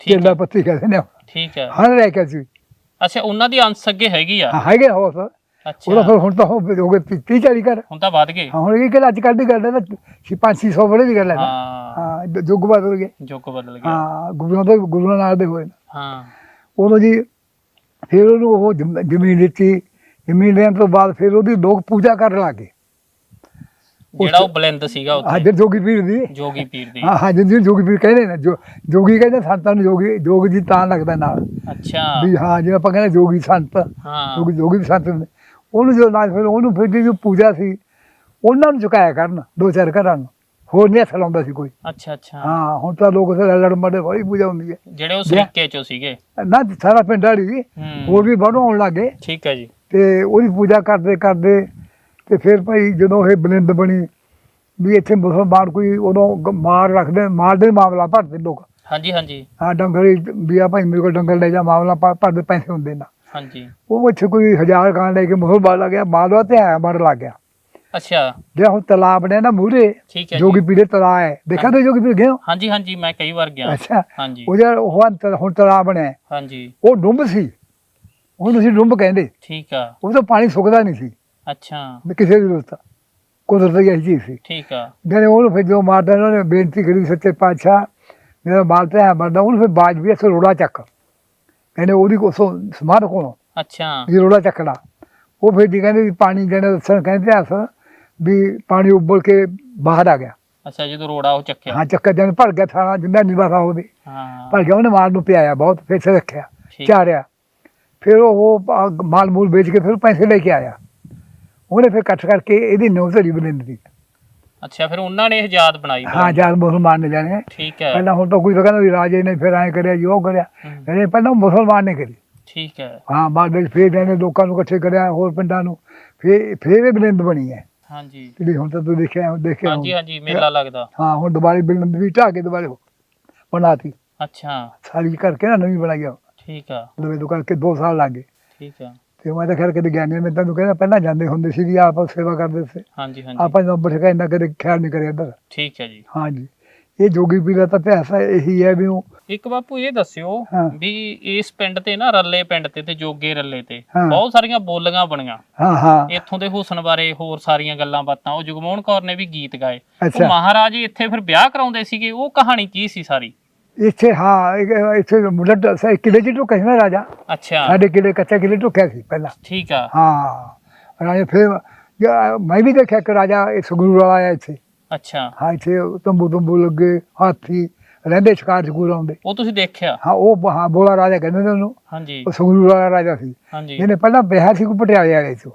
ਠੀਕ ਚੇਲਾ ਹੈ ਪੱਤੀ ਕਹਿੰਦੇ ਨੇ। ਠੀਕ ਹੈ ਹਾਂ ਰਹਿ ਕੇ ਸੀ ਅੱਛਾ ਉਹਨਾਂ ਦੀ ਅੰਸ ਅੱਗੇ ਹੈਗੀ ਆ। ਹਾਂ, ਹੈਗੇ ਹੋ ਸਰ ਉਹਦਾ ਫਿਰ ਹੁਣ ਤਾਂ ਹੋ ਹੋ ਗਏ 30 40 ਕਰ ਹੁਣ ਤਾਂ ਵੱਧ ਗਏ। ਹਾਂ, ਹੁਣ ਇਹ ਕਿ ਅੱਜ ਕੱਲ੍ਹ ਦੀ ਗੱਲ ਹੈ ਨਾ 5 600 ਬੜੇ ਦੀ ਗੱਲ ਹੈ ਨਾ। ਹਾਂ। ਹਾਂ ਜ- ਬਦਲ ਗਏ। ਯੁੱਗ ਬਦਲ ਗਿਆ ਹਾਂ ਗੁਰੂਆਂ ਦੇ ਗੁਰੂਆਂ ਨਾਲ ਦੇ ਹੋਏ ਨੇ। ਹਾਂ। ਉਦੋਂ ਜੀ ਫਿਰ ਉਹਨੂੰ ਉਹ ਜ਼ਮ- ਜ਼ਮੀਨ ਦਿੱਤੀ। ਜ਼ਮੀਨ ਲੈਣ ਤੋਂ ਬਾਅਦ ਫਿਰ ਉਹਦੀ ਲੋਕ ਪੂਜਾ ਕਰਨ ਲੱਗੇ ਜਿਹੜਾ ਉਹ ਬਲਿੰਦ ਸੀਗਾ ਉੱਥੇ। ਜਦ ਜੋਗੀ ਪੀਰ ਦੀ। ਜੋਗੀ ਪੀਰ ਦੀ। ਹਾਂ ਹਾਂ ਜਿਹਨੂੰ ਜੋਗੀ ਪੀਰ ਕਹਿੰਦੇ ਨੇ ਜੋ ਜੋਗੀ ਕਹਿੰਦੇ ਸੰਤਾਂ ਨੂੰ ਜੋਗੀ ਜੋਗ ਜੀ ਤਾਂ ਲੱਗਦਾ ਨਾਲ। ਅੱਛਾ। ਵੀ ਹਾਂ ਜਿਵੇਂ ਆਪਾਂ ਕਹਿੰਦੇ ਜੋਗੀ ਸੰਤ। ਹਾਂ। ਜੋਗੀ ਜੋਗੀ ਸੰਤ ਨੇ। ਉਹਨੂੰ ਜੋ ਨਾਲ ਫਿਰ ਉਹਨੂੰ ਫਿਰ ਜਿਹੜੀ ਪੂਜਾ ਸੀ ਉਹਨਾਂ ਨੂੰ ਝੁਕਾਇਆ ਕਰਨ ਦੋ ਚਾਰ ਘਰਾਂ ਨੂੰ। ਹੋਰ ਨਹੀਂ ਹੱਥ ਲਾਉਂਦਾ ਸੀ ਕੋਈ। ਅੱਛਾ ਅੱਛਾ। ਹਾਂ ਹੁਣ ਤਾਂ ਲੋਕ ਸਾਰੇ ਲੜ ਮੜੇ ਬੜੀ ਪੂਜਾ ਹੁੰਦੀ ਹੈ। ਜਿਹੜੇ ਉਹ ਸਰੀਕੇ ਚੋਂ ਸੀਗੇ? ਨਾ ਸਾਰਾ ਪਿੰਡ ਵਾਲੀ ਹੂੰ। ਹੋਰ ਵੀ ਬਾਹਰੋਂ ਆਉਣ ਲੱਗੇ ਠੀਕ ਹੈ ਜੀ। ਤੇ ਉਹਦੀ ਪੂਜਾ ਕਰਦੇ ਕਰਦੇ ਤੇ ਫਿਰ ਭਾਈ ਜਦੋਂ ਇਹ ਬਲਿੰਦ ਬਣੀ ਵੀ ਇੱਥੇ ਮੁਸਲਮਾਨ ਕੋਈ ਉਦੋਂ ਮਾਰ ਰੱਖਦੇ ਮਾਰ ਦੇ ਮਾਮਲਾ ਭਰਦੇ ਲੋਕ। ਹਾਂਜੀ ਹਾਂਜੀ। ਹਾਂ ਡੰਗਰ ਵੀ ਆ ਭਾਈ ਮੇਰੇ ਕੋਲ ਡੰਗਰ ਲੈ ਜਾ ਮਾਮਲਾ ਭਰ- ਭਰਦੇ ਪੈਸੇ ਹੁੰਦੇ ਨਾ। ਹਾਂਜੀ। ਉਹ ਇੱਥੇ ਕੋਈ ਹਜ਼ਾਰ ਕਾਂ ਲੈ ਕੇ ਮੁਸਲਮਾਨ ਲੱਗ ਗਿਆ ਮਾਲਵਾ ਤੇ ਆਇਆ ਮਰ ਲੱਗ ਗਿਆ। ਅੱਛਾ। ਜੇ ਹੁਣ ਤਲਾਬ ਨੇ ਨਾ ਮੂਰੇ ਠੀਕ ਹੈ ਜੋਗੀ ਪੀੜੇ ਤਲਾਬ ਹੈ। ਦੇਖਿਆ ਤੇ ਜੋਗੀ ਪੀੜ ਗਏ ਹੋ? ਹਾਂਜੀ ਹਾਂਜੀ ਮੈਂ ਕਈ ਵਾਰ ਗਿਆ। ਅੱਛਾ। ਹਾਂਜੀ। ਉਹ ਜਿਹੜਾ ਉਹ ਅੰਤਰ- ਹੁਣ ਤਲਾਬ ਬਣਿਆ ਹਾਂਜੀ। ਉਹ ਡੁੰਬ ਸੀ। ਉਹਨੂੰ ਅਸੀਂ ਡੁੰਬ ਕਹਿੰਦੇ। ਠੀਕ ਆ। ਉਹ ਤਾਂ ਪਾਣੀ ਸੁੱਕਦਾ ਨਹੀਂ ਸੀ। ਅੱਛਾ। ਕਿਸੇ ਦੀ ਰੁੱਤ ਕੁਦਰਤ ਦੀ ਚੀਜ਼ ਸੀ। ਠੀਕ ਆ। ਜਿਹੜੇ ਉਹਨੂੰ ਫਿਰ ਜੋ ਮਾਰਦਾ ਉਹਨਾਂ ਬੇਨਤੀ ਕਰੀ ਸੱਚੇ ਪਾਤਸ਼ਾਹ ਮੇਰਾ ਮਾਲ ਤੇ ਹੈ ਮਰਦਾ ਉਹਨੂੰ ਫਿਰ ਬਾਜ ਵੀ ਅਸਲ ਰੋੜਾ ਚੱਕ। ਕਹਿੰਦੇ ਉਹਦੀ ਕੋਸੋਂ ਸਮਾਰ ਕੋਲੋਂ। ਅੱਛਾ। ਵੀ ਰੋੜਾ ਚੱਕਣਾ। ਉਹ ਫਿਰ ਜੀ ਕਹਿੰਦੇ ਵੀ ਪਾਣੀ ਜਿਹੜੇ ਦੱਸਣ ਕਹਿੰਦੇ ਅਸ ਵੀ ਪਾਣੀ ਉੱਬਲ ਕੇ ਬਾਹਰ ਆ ਗਿਆ। ਅੱਛਾ ਜਦੋਂ ਰੋੜਾ ਉਹ ਚੱਕਿਆ। ਹਾਂ ਚੱਕਰ ਜਨ ਭਰ ਗਿਆ ਥਾਣਾ ਜਿੰਨਾ ਨਿਵਾ ਥਾ ਉਹਦੇ। ਹਾਂ। ਭਰ ਗਿਆ ਉਹਨੇ ਮਾਲ ਨੂੰ ਪਿਆਇਆ ਬਹੁਤ ਫਿਰ ਸੇ ਰੱਖਿਆ ਚਾਰਿਆ। ਫਿਰ ਉਹ ਮਾਲ ਮੂਲ ਵੇਚ ਕੇ ਫਿਰ ਪੈਸੇ ਲੈ ਕੇ ਆਇਆ। ਉਹਨੇ ਫਿਰ ਇਕੱਠ ਕਰਕੇ ਇਹਦੀ ਨੌ ਧੜੀ ਬਲਿੰਦ ਦੀ ਅੱਛਾ ਫਿਰ ਉਹਨਾਂ ਨੇ ਇਜਾਦ ਬਣਾਈ ਹਾਂ ਜਾਲ ਮੁਸਲਮਾਨ ਨੇ ਜਾਣੇ। ਠੀਕ ਹੈ। ਪਹਿਲਾਂ ਹੁਣ ਤਾਂ ਕੋਈ ਤਾਂ ਕਹਿੰਦਾ ਵੀ ਰਾਜੇ ਨੇ ਫਿਰ ਐਂ ਕਰਿਆ ਜੀ ਕਰਿਆ। ਹੂੰ, ਕਹਿੰਦੇ ਪਹਿਲਾਂ ਮੁਸਲਮਾਨ ਨੇ ਕਰੀ। ਠੀਕ ਹੈ। ਹਾਂ ਬਾਅਦ ਵਿੱਚ ਫਿਰ ਇਹਨੇ ਲੋਕਾਂ ਨੂੰ ਇਕੱਠੇ ਕਰਿਆ ਹੋਰ ਪਿੰਡਾਂ ਨੂੰ। ਫਿਰ ਫਿਰ ਇਹ ਬਲਿੰਦ ਬਣੀ ਹੈ। ਹਾਂਜੀ। ਜਿਹੜੀ ਹੁਣ ਤਾਂ ਤੂੰ ਦੇਖਿਆ ਦੇਖਿਆ ਹਾਂਜੀ ਹਾਂਜੀ ਮੇਲਾ ਲੱਗਦਾ। ਹਾਂ ਹੁਣ ਦੁਬਾਰੇ ਬਲਿੰਦ ਵੀ ਢਾਹ ਕੇ ਦੁਬਾਰੇ ਬਣਾਤੀ। ਅੱਛਾ। ਸਾਰੀ ਕਰਕੇ ਨਾ ਨਵੀਂ ਬਣਾਈ ਆ। ਠੀਕ ਆ। ਦਵੇ ਤੋਂ ਕਰਕੇ 2 ਸਾਲ ਲੱਗ ਠੀਕ ਆ। ਤੇ ਮੈਂ ਤਾਂ ਖੈਰ ਕਦੇ ਗਿਆ ਨਹੀਂ ਮੈਂ ਤੈਨੂੰ ਕਹਿੰਦਾ ਪਹਿਲਾਂ ਜਾਂਦੇ ਹੁੰਦੇ ਸੀ ਜੀ ਆਪ ਸੇਵਾ ਕਰਦੇ ਸੀ। ਹਾਂਜੀ ਹਾਂਜੀ। ਆਪਾਂ ਜਦੋਂ ਬਠਕਾ ਇੰਨਾ ਕਦੇ ਖਿਆਲ ਨਹੀਂ ਕਰਿਆ ਇੱਧਰ। ਠੀਕ ਹੈ ਜੀ। ਹਾਂਜੀ। ਇਹ ਜੋਗੀ ਪੀਰ ਦਾ ਤਾਂ ਇਤਿਹਾਸ ਹੈ ਇਹੀ ਹੈ ਵੀ ਉਹ ਇੱਕ ਬਾਪੂ ਇਹ ਦੱਸਿਓ ਹਾਂ। ਵੀ ਇਸ ਪਿੰਡ ਤੇ ਨਾ ਰੱਲੇ ਪਿੰਡ ਤੇ ਤੇ ਜੋਗੇ ਰੱਲੇ ਤੇ ਹਾਂ। ਬਹੁਤ ਸਾਰੀਆਂ ਬੋਲੀਆਂ ਬਣੀਆਂ। ਹਾਂ ਹਾਂ। ਇੱਥੋਂ ਦੇ ਹੁਸਨ ਬਾਰੇ ਹੋਰ ਸਾਰੀਆਂ ਗੱਲਾਂ ਬਾਤਾਂ। ਉਹ ਜਗਮੋਹਨ ਕੌਰ ਨੇ ਵੀ ਗੀਤ ਗਾਏ। ਉਹ ਅੱਛਾ। ਮਹਾਰਾਜ ਇੱਥੇ ਫਿਰ ਵਿਆਹ ਕਰਾਉਂਦੇ ਸੀਗੇ। ਉਹ ਕਹਾਣੀ ਕੀ ਸੀ ਸਾਰੀ? ਇੱਥੇ ਹਾਂ ਇੱਥੇ ਮੁੱਢ ਸ- ਕਿਲੇ ਚ ਢੁੱਕਿਆ ਸੀ ਨਾ ਰਾਜਾ। ਅੱਛਾ। ਸਾਡੇ ਕਿਲੇ ਕੱਚਾ ਕਿਲੇ ਢੁੱਕਿਆ ਸੀ ਪਹਿਲਾਂ। ਠੀਕ ਆ। ਹਾਂ ਰਾਜਾ ਫਿਰ ਜਾਂ ਮੈਂ ਵੀ ਦੇਖਿਆ ਕਿ ਰਾਜਾ ਇਹ ਸੰਗਰੂਰ ਵਾਲਾ ਆਇਆ ਇੱਥੇ। ਅੱਛਾ। ਹਾਂ ਇੱਥੇ ਤੰਬੂ ਤੰਬੂ ਲੱਗੇ ਹਾਥੀ ਰਹਿੰਦੇ ਸ਼ਿਕਾਰ ਸ਼ਕੂਰ ਆਉਂਦੇ। ਉਹ ਤੁਸੀਂ ਦੇਖਿਆ? ਹਾਂ ਉਹ ਬ- ਹਾਂ ਬੋਲਾ ਰਾਜਾ ਕਹਿੰਦੇ ਨੇ ਉਹਨੂੰ। ਹਾਂਜੀ। ਉਹ ਸੰਗਰੂਰ ਵਾਲਾ ਰਾਜਾ ਸੀ। ਹਾਂਜੀ। ਇਹਨੇ ਪਹਿਲਾਂ ਵਿਆਹ ਸੀ ਕੋ ਪਟਿਆਲੇ ਵਾਲੇ ਤੋਂ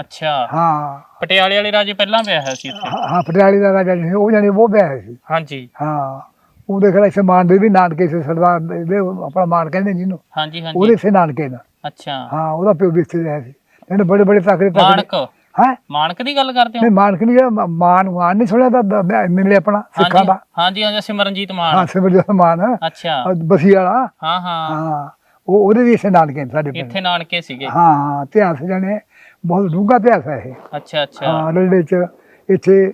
ਅੱਛਾ। ਹਾਂ। ਪਟਿਆਲੇ ਵਾਲੇ ਰਾਜੇ ਪਹਿਲਾਂ ਵਿਆਹ ਹੋਇਆ ਸੀ ਇੱਥੇ? ਹਾਂ ਹਾਂ, ਪਟਿਆਲੇ ਦਾ ਰਾਜਾ ਸੀ, ਉਹ ਜਾਨੀ ਉਹ ਵਿਆਹ ਸੀ। ਹਾਂਜੀ। ਹਾਂ। ਉਹ ਦੇਖ ਲੈ ਇਸੇ ਮਾਨ ਦੇ ਵੀ ਨਾਨਕੇ ਸੇ ਸਰਦਾਰ ਦੇ ਆਪਣਾ ਮਾਨ ਕਹਿੰਦੇ ਜਿਹਨੂੰ। ਹਾਂਜੀ ਉਹਦੇ ਹਾਂਜੀ ਸੇ ਨਾਨਕੇ ਦਾ ਅੱਛਾ। ਹਾਂ ਉਹਦਾ ਪਿਓ ਵੀ ਇੱਥੇ ਰਿਹਾ ਸੀ। ਇਹਨੇ ਬੜੇ ਬੜੇ ਤਕੜੇ ਤਕੜੇ ਮਾਨਕ? ਹੈ? ਮਾਨਕ ਦੀ ਗੱਲ ਕਰਦੇ ਹੋ? ਨਹੀਂ ਮਾਨਕ ਨਹੀਂ ਮਾਨ ਮਾਨ ਨਹੀਂ ਸੁਣਿਆ ਤਾਂ ਮਿਲੇ ਆਪਣਾ ਸਿੱਖਾਂ ਦਾ। ਹਾਂਜੀ ਹਾਂਜੀ ਸਿਮਰਨਜੀਤ ਹਾਂ ਮਾਨ। ਸਿਮਰ ਜਿਹੜਾ ਮਾਨ। ਅੱਛਾ। ਬਸੀ ਵਾਲਾ। ਹਾਂ ਹਾਂ। ਹਾਂ ਉਹ ਉਹਦੇ ਵੀ ਇਸੇ ਨਾਨਕੇ ਨੇ ਸਾਡੇ ਪਿੰਡ। ਇੱਥੇ ਨਾਨਕੇ ਸੀਗੇ। ਹਾਂ ਹਾਂ ਇਤਿਹਾਸ ਜਾਣੇ। ਬਹੁਤ ਡੂੰਘਾ ਇਤਿਹਾਸ ਹੈ ਇਹ। ਅੱਛਾ ਅੱਛਾ। ਹਾਂ ਰਲੜੇ ਚ ਇੱਥੇ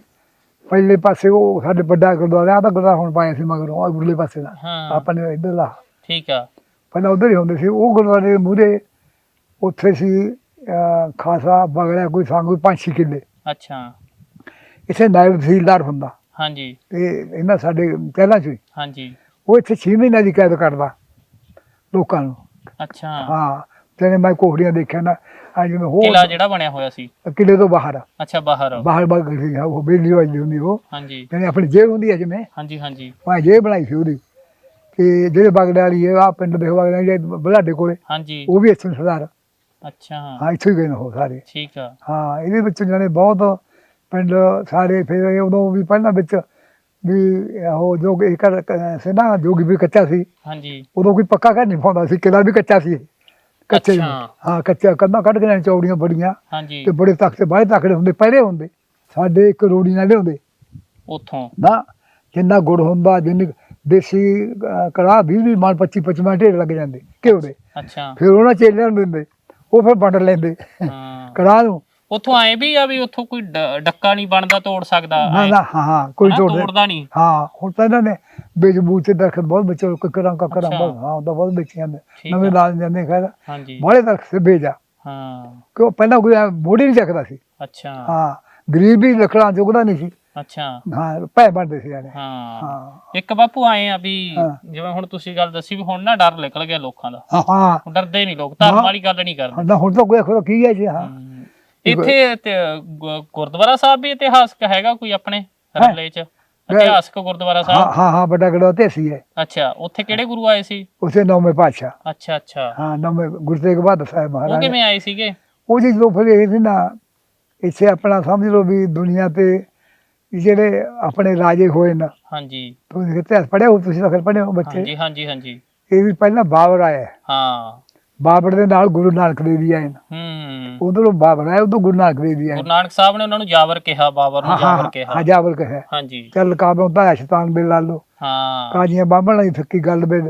ਪਹਿਲੇ ਪਾਸੇ ਉਹ ਸਾਡੇ ਵੱਡਾ ਗੁਰਦੁਆਰਾ ਆ ਤਾਂ ਗੁਰਦੁਆਰਾ ਹੁਣ ਪਾਇਆ ਸੀ ਮਗਰੋਂ ਉਹ ਗੁਰਲੇ ਪਾਸੇ ਦਾ। ਹਾਂ। ਆਪਾਂ ਨੇ ਇੱਧਰ ਲਾ ਠੀਕ ਆ। ਪਹਿਲਾਂ ਉਧਰ ਹੀ ਹੁੰਦੇ ਸੀ ਉਹ ਗੁਰਦੁਆਰੇ ਦੇ ਮੂਹਰੇ ਉੱਥੇ ਸੀ ਅਹ, ਖਾਸਾ ਬਗੜਿਆ ਕੋਈ ਸੰਗ ਕੋਈ ਪੰਜ ਛੇ ਕਿੱਲੇ। ਅੱਛਾ। ਇੱਥੇ ਨਾਇਬ ਤਹਿਸੀਲਦਾਰ ਹੁੰਦਾ। ਹਾਂਜੀ। ਤੇ ਇਹਨਾਂ ਸਾਡੇ ਪਹਿਲਾਂ ਸੀ। ਹਾਂਜੀ। ਉਹ ਇੱਥੇ 6 ਮਹੀਨਿਆਂ ਦੀ ਕੈਦ ਕਰਦਾ ਲੋਕਾਂ ਨੂੰ। ਅੱਛਾ। ਹਾਂ। ਤੇ ਮੈਂ ਕੋਹੜੀਆਂ ਦੇਖਿਆ ਨਾ ਆ ਜਿਵੇਂ ਹੋ ਕਿਲਾ ਜਿਹੜਾ ਬਣਿਆ ਹੋਇਆ ਸੀ? ਕਿਲੇ ਤੋਂ ਬਾਹਰ ਅੱਛਾ ਬਾਹਰ। ਬਾਹਰ ਬਾਹਰ ਗਈ ਸੀ, ਉਹ ਬੇਲੀ ਵਾਲੀ ਹੁੰਦੀ ਉਹ। ਹਾਂਜੀ। ਜਿਹਨੇ ਆਪਣੀ ਜੇਬ ਹੁੰਦੀ ਹੈ ਜਿਵੇਂ। ਹਾਂਜੀ ਹਾਂਜੀ। ਮੈਂ ਜੇਬ ਬਣਾਈ ਸੀ ਉਹਦੀ। ਤੇ ਜਿਹੜੇ ਬਗੜੇ ਵਾਲੀ ਹੈ ਆ ਪਿੰਡ ਦੇ ਬਗੜੇ ਜਿਹੜੇ ਬਲਾਡੇ ਕੋਲੇ। ਹਾਂਜੀ। ਉਹ ਵੀ ਇੱਥੇ ਸਰਦਾਰ। ਅੱਛਾ। ਹਾਂ ਇੱਥੇ ਹੀ ਗਏ ਨੇ ਉਹ ਸਾਰੇ। ਠੀਕ ਆ। ਹਾਂ ਇਹਦੇ ਵਿੱਚ ਜਾਨੇ ਬਹੁਤ ਪਿੰਡ ਸਾਰੇ ਫਿਰ ਇਹ ਉਦੋਂ ਵੀ ਪਹਿਲਾਂ ਵਿੱਚ ਵੀ ਉਹ ਜੋ ਇਹ ਕਰ ਸੀ ਨਾ ਜੋਗੀ ਵੀ ਕੱਚਾ ਸੀ। ਹਾਂਜੀ। ਉਦੋਂ ਕੋਈ ਪੱਕਾ ਘਰ ਨਹੀਂ ਪਾਉਂਦਾ ਸੀ ਕਿਲਾ ਵੀ ਕੱਚਾ ਸੀ ਕੱਚੇ ਅੱਛਾ। ਹਾਂ ਕੱਚਾ ਕੰਧਾਂ ਕੱਢ ਕੇ ਲੈਣ ਚੌੜੀਆਂ ਬੜੀਆਂ। ਹਾਂਜੀ। ਤੇ ਬੜੇ ਤਖਤੇ ਬਾਹਲੇ ਤਕੜੇ ਹੁੰਦੇ ਪਹਿਰੇ ਹੁੰਦੇ। ਸਾਡੇ ਇੱਕ ਰੋੜੀ ਨਾਲ ਲਿਆਉਂਦੇ ਉੱਥੋਂ। ਨਾ ਜਿੰਨਾ ਗੁੜ ਹੁੰਦਾ ਜਿੰਨੀ ਦੇਸੀ ਅਹ, ਕੜਾਹ 20 20 ਮਣ 25 25 ਢੇਰ ਲੱਗ ਜਾਂਦੇ ਘਿਓ ਦੇ। ਅੱਛਾ। ਫਿਰ ਉਹਨਾਂ ਚੇਲਿਆਂ ਨੂੰ ਦਿੰਦੇ ਉਹ ਫਿਰ ਵੰਡ ਲੈਂਦੇ। ਹਾਂ। ਕੜਾਹ ਨੂੰ। ਉੱਥੋਂ ਆਏ ਵੀ ਆ ਵੀ ਉੱਥੋਂ ਕੋਈ ਡ- ਡੱਕਾ ਨਹੀਂ ਬਣਦਾ ਤੋੜ ਸਕਦਾ ਨਾ ਐਂ। ਨਾ ਹਾਂ ਹਾਂ ਕੋਈ ਹਨਾ, ਤੋੜ ਦੇ ਤੋੜਦਾ ਨਹੀਂ। ਹਾਂ ਹੁਣ ਤਾਂ ਇਹਨਾਂ ਨੇ ਬੇਜ ਬੂਚ ਤੇ ਦਰਖਤ ਬਹੁਤ ਬੱਚੇ ਕੱਕਰਾਂ ਕੱਕਰਾਂ ਅੱਛਾ। ਬਹੁਤ ਹਾਂ ਉਹਦਾ ਬਹੁਤ ਵੇਚੀਆਂ ਨੇ। ਠੀਕ ਨਵੇਂ ਆ। ਲਾ ਜਾਂਦੇ ਖੈਰ ਹਾਂਜੀ। ਬਾਹਲੇ ਦਰਖਤ ਸੇ ਬੇਜਾ ਹਾਂ। ਕਿਉਂ ਪਹਿਲਾਂ ਕੋਈ ਮੋੜੀ ਨਹੀਂ ਚੱਕਦਾ ਸੀ। ਅੱਛਾ। ਹਾਂ ਗਰੀਬ ਵੀ ਲੱਕੜਾਂ ਚੁੱਕਦਾ ਨਹੀਂ ਸੀ। ਅੱਛਾ। ਹਾਂ ਭੈ ਬਣਦੇ ਸੀ ਯਾਰ ਹਾਂ। ਹਾਂ। ਇੱਕ ਬਾਪੂ ਆਏ ਆ ਵੀ ਹਾਂ। ਜਿਵੇਂ ਹੁਣ ਤੁਸੀਂ ਗੱਲ ਦੱਸੀ ਵੀ ਹੁਣ ਨਾ ਡਰ ਨਿਕਲ ਗਿਆ ਲੋਕਾਂ ਦਾ। ਹਾਂ ਹਾਂ। ਹੁਣ ਡਰਦੇ ਨਹੀਂ ਲੋਕ ਧਰਮ। ਵਾਲੀ ਗੱਲ ਨਹੀਂ ਕਰਦੇ। ਨਾ ਹੁਣ ਤਾਂ ਕੋਈ ਖੋ ਕੀ ਹੈ ਜੀ ਹਾਂ। ਹਮ। ਇੱਥੇ ਤੇ ਗੁ- ਗੁਰਦੁਆਰਾ ਸਾਹਿਬ ਵੀ ਇਤਿਹਾਸਕ ਹੈਗਾ ਕੋਈ ਆਪਣੇ ਰਲੇ ਚ? ਇਤਿਹਾਸਕ ਗੁਰਦੁਆਰਾ ਹਾਂ ਸਾਹਿਬ? ਹਾਂ ਹਾਂ ਵੱਡਾ ਗੜਾ ਤੇ ਸੀ ਹੈ ਅੱਛਾ ਉੱਥੇ ਕਿਹੜੇ ਗੁਰੂ ਆਏ ਸੀ? ਉਸੇ ਨੌਵੇਂ ਪਾਤਸ਼ਾਹ। ਅੱਛਾ ਅੱਛਾ। ਹਾਂ ਨੌਵੇਂ ਗੁਰੂ ਤੇਗ ਬਹਾਦਰ ਸਾਹਿਬ ਉਹ ਕਿਵੇਂ ਆਏ ਸੀਗੇ? ਉਹ ਜੀ ਜਦੋਂ ਫਿਰ ਇਹ ਸੀ ਨਾ ਇੱਥੇ ਆਪਣਾ ਸਮਝ ਲਓ ਵੀ ਦੁਨੀਆ ਤੇ ਜਿਹੜੇ ਆਪਣੇ ਰਾਜੇ ਹੋਏ ਨਾ ਹਾਂਜੀ। ਤੁਸੀਂ ਇਤਿਹਾਸ ਪੜ੍ਹਿਆ ਹੋ ਤੁਸੀਂ ਤਾਂ ਫਿਰ ਪੜ੍ਹੇ ਹੋ ਬੱਚੇ। ਹਾਂਜੀ ਹਾਂਜੀ ਹਾਂਜੀ। ਇਹ ਵੀ ਪਹਿਲਾਂ ਬਾਬਰ ਆਇਆ। ਹੈ। ਹਾਂ। ਬਾਬਰ ਦੇ ਨਾਲ ਗੁਰੂ ਨਾਨਕ ਦੇਵ ਜੀ ਆਏ ਹੂੰ। ਉਧਰੋਂ ਬਾਬਰ ਆਇਆ ਉਧਰੋਂ ਗੁਰੂ ਨਾਨਕ ਦੇਵ ਜੀ ਆਏ। ਗੁਰੂ ਨਾਨਕ ਸਾਹਿਬ ਨੇ ਉਹਨਾਂ ਨੂੰ ਜਾਵਰ ਕਿਹਾ ਬਾਬਰ ਹਾਂ ਨੂੰ ਹਾਂ ਜਾਵਰ ਕਿਹਾ। ਹਾਂ ਜਾਬਰ ਕਹੇ। ਹਾਂਜੀ। ਚੱਲ ਕਾਬਲੋਂ ਤਾਂ ਸ਼ੈਤਾਨ ਬੇ ਲਾ ਲੋ ਹਾਂ। ਕਾਜੀਆਂ ਬਾਹਮਣ ਦੀ ਥੱਕੀ ਗੱਲ ਬੇ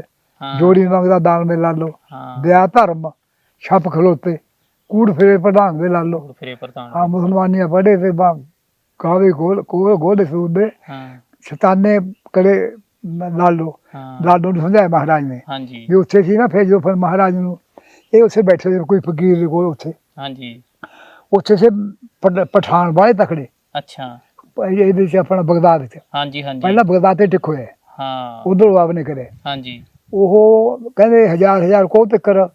ਹਾਂ, ਜੋੜੀ ਮੰਗਦਾ ਦਾਨ ਬੇ ਲਾ ਲੋ ਹਾਂ। ਦਇਆ ਧਰਮ ਛੱਪ ਖਲੋਤੇ। ਕੂੜ ਫਿਰੇ ਪ੍ਰਧਾਨ ਦੇ ਲਾ ਲੋ ਫਿਰੇ ਪ੍ਰਧਾਨ। ਆ ਮੁਸਲਮਾਨੀਆਂ ਪੜ੍ਹੇ ਤੇ ਬਾ ਕਾਵੇ ਕੋਲ ਕੋਲ ਗੋਦੇ ਸੂਦੇ ਹਾਂ। ਸ਼ੈਤਾਨੇ ਕੜੇ ਲਾ ਲੋ ਹਾਂ। ਲਾਡੋ ਨੂੰ ਸਮਝਾਇਆ ਮਹਾਰਾਜ ਨੇ। ਹਾਂਜੀ। ਵੀ ਉੱਥੇ ਸੀ ਨਾ ਫਿਰ ਜੋ ਫਿਰ ਮਹਾਰਾਜ ਨੂੰ ਇਹ ਉੱਥੇ ਬੈਠੇ ਸੀ ਕੋਈ ਫਕੀਰ ਦੇ ਕੋਲ ਉੱਥੇ। ਹਾਂਜੀ। ਉੱਥੇ ਸੇ ਪ- ਪਠਾਨ ਵਾਲੇ ਤਕੜੇ। ਅੱਛਾ। ਇਹ- ਇਹਦੇ ਚ ਆਪਣਾ ਬਗਦਾਦ ਚ। ਹਾਂਜੀ ਹਾਂਜੀ। ਪਹਿਲਾਂ ਬਗਦਾਦ ਤੇ ਟਿਕ ਹੋਇਆ। ਹਾਂ। ਉਧਰ ਬਾਬ ਨੇ ਕਰੇ ਹਾਂਜੀ। ਉਹ ਕਹਿੰਦੇ ਹਜ਼ਾਰ ਹਜ਼ਾਰ ਕੋਹ ਤੱਕਰ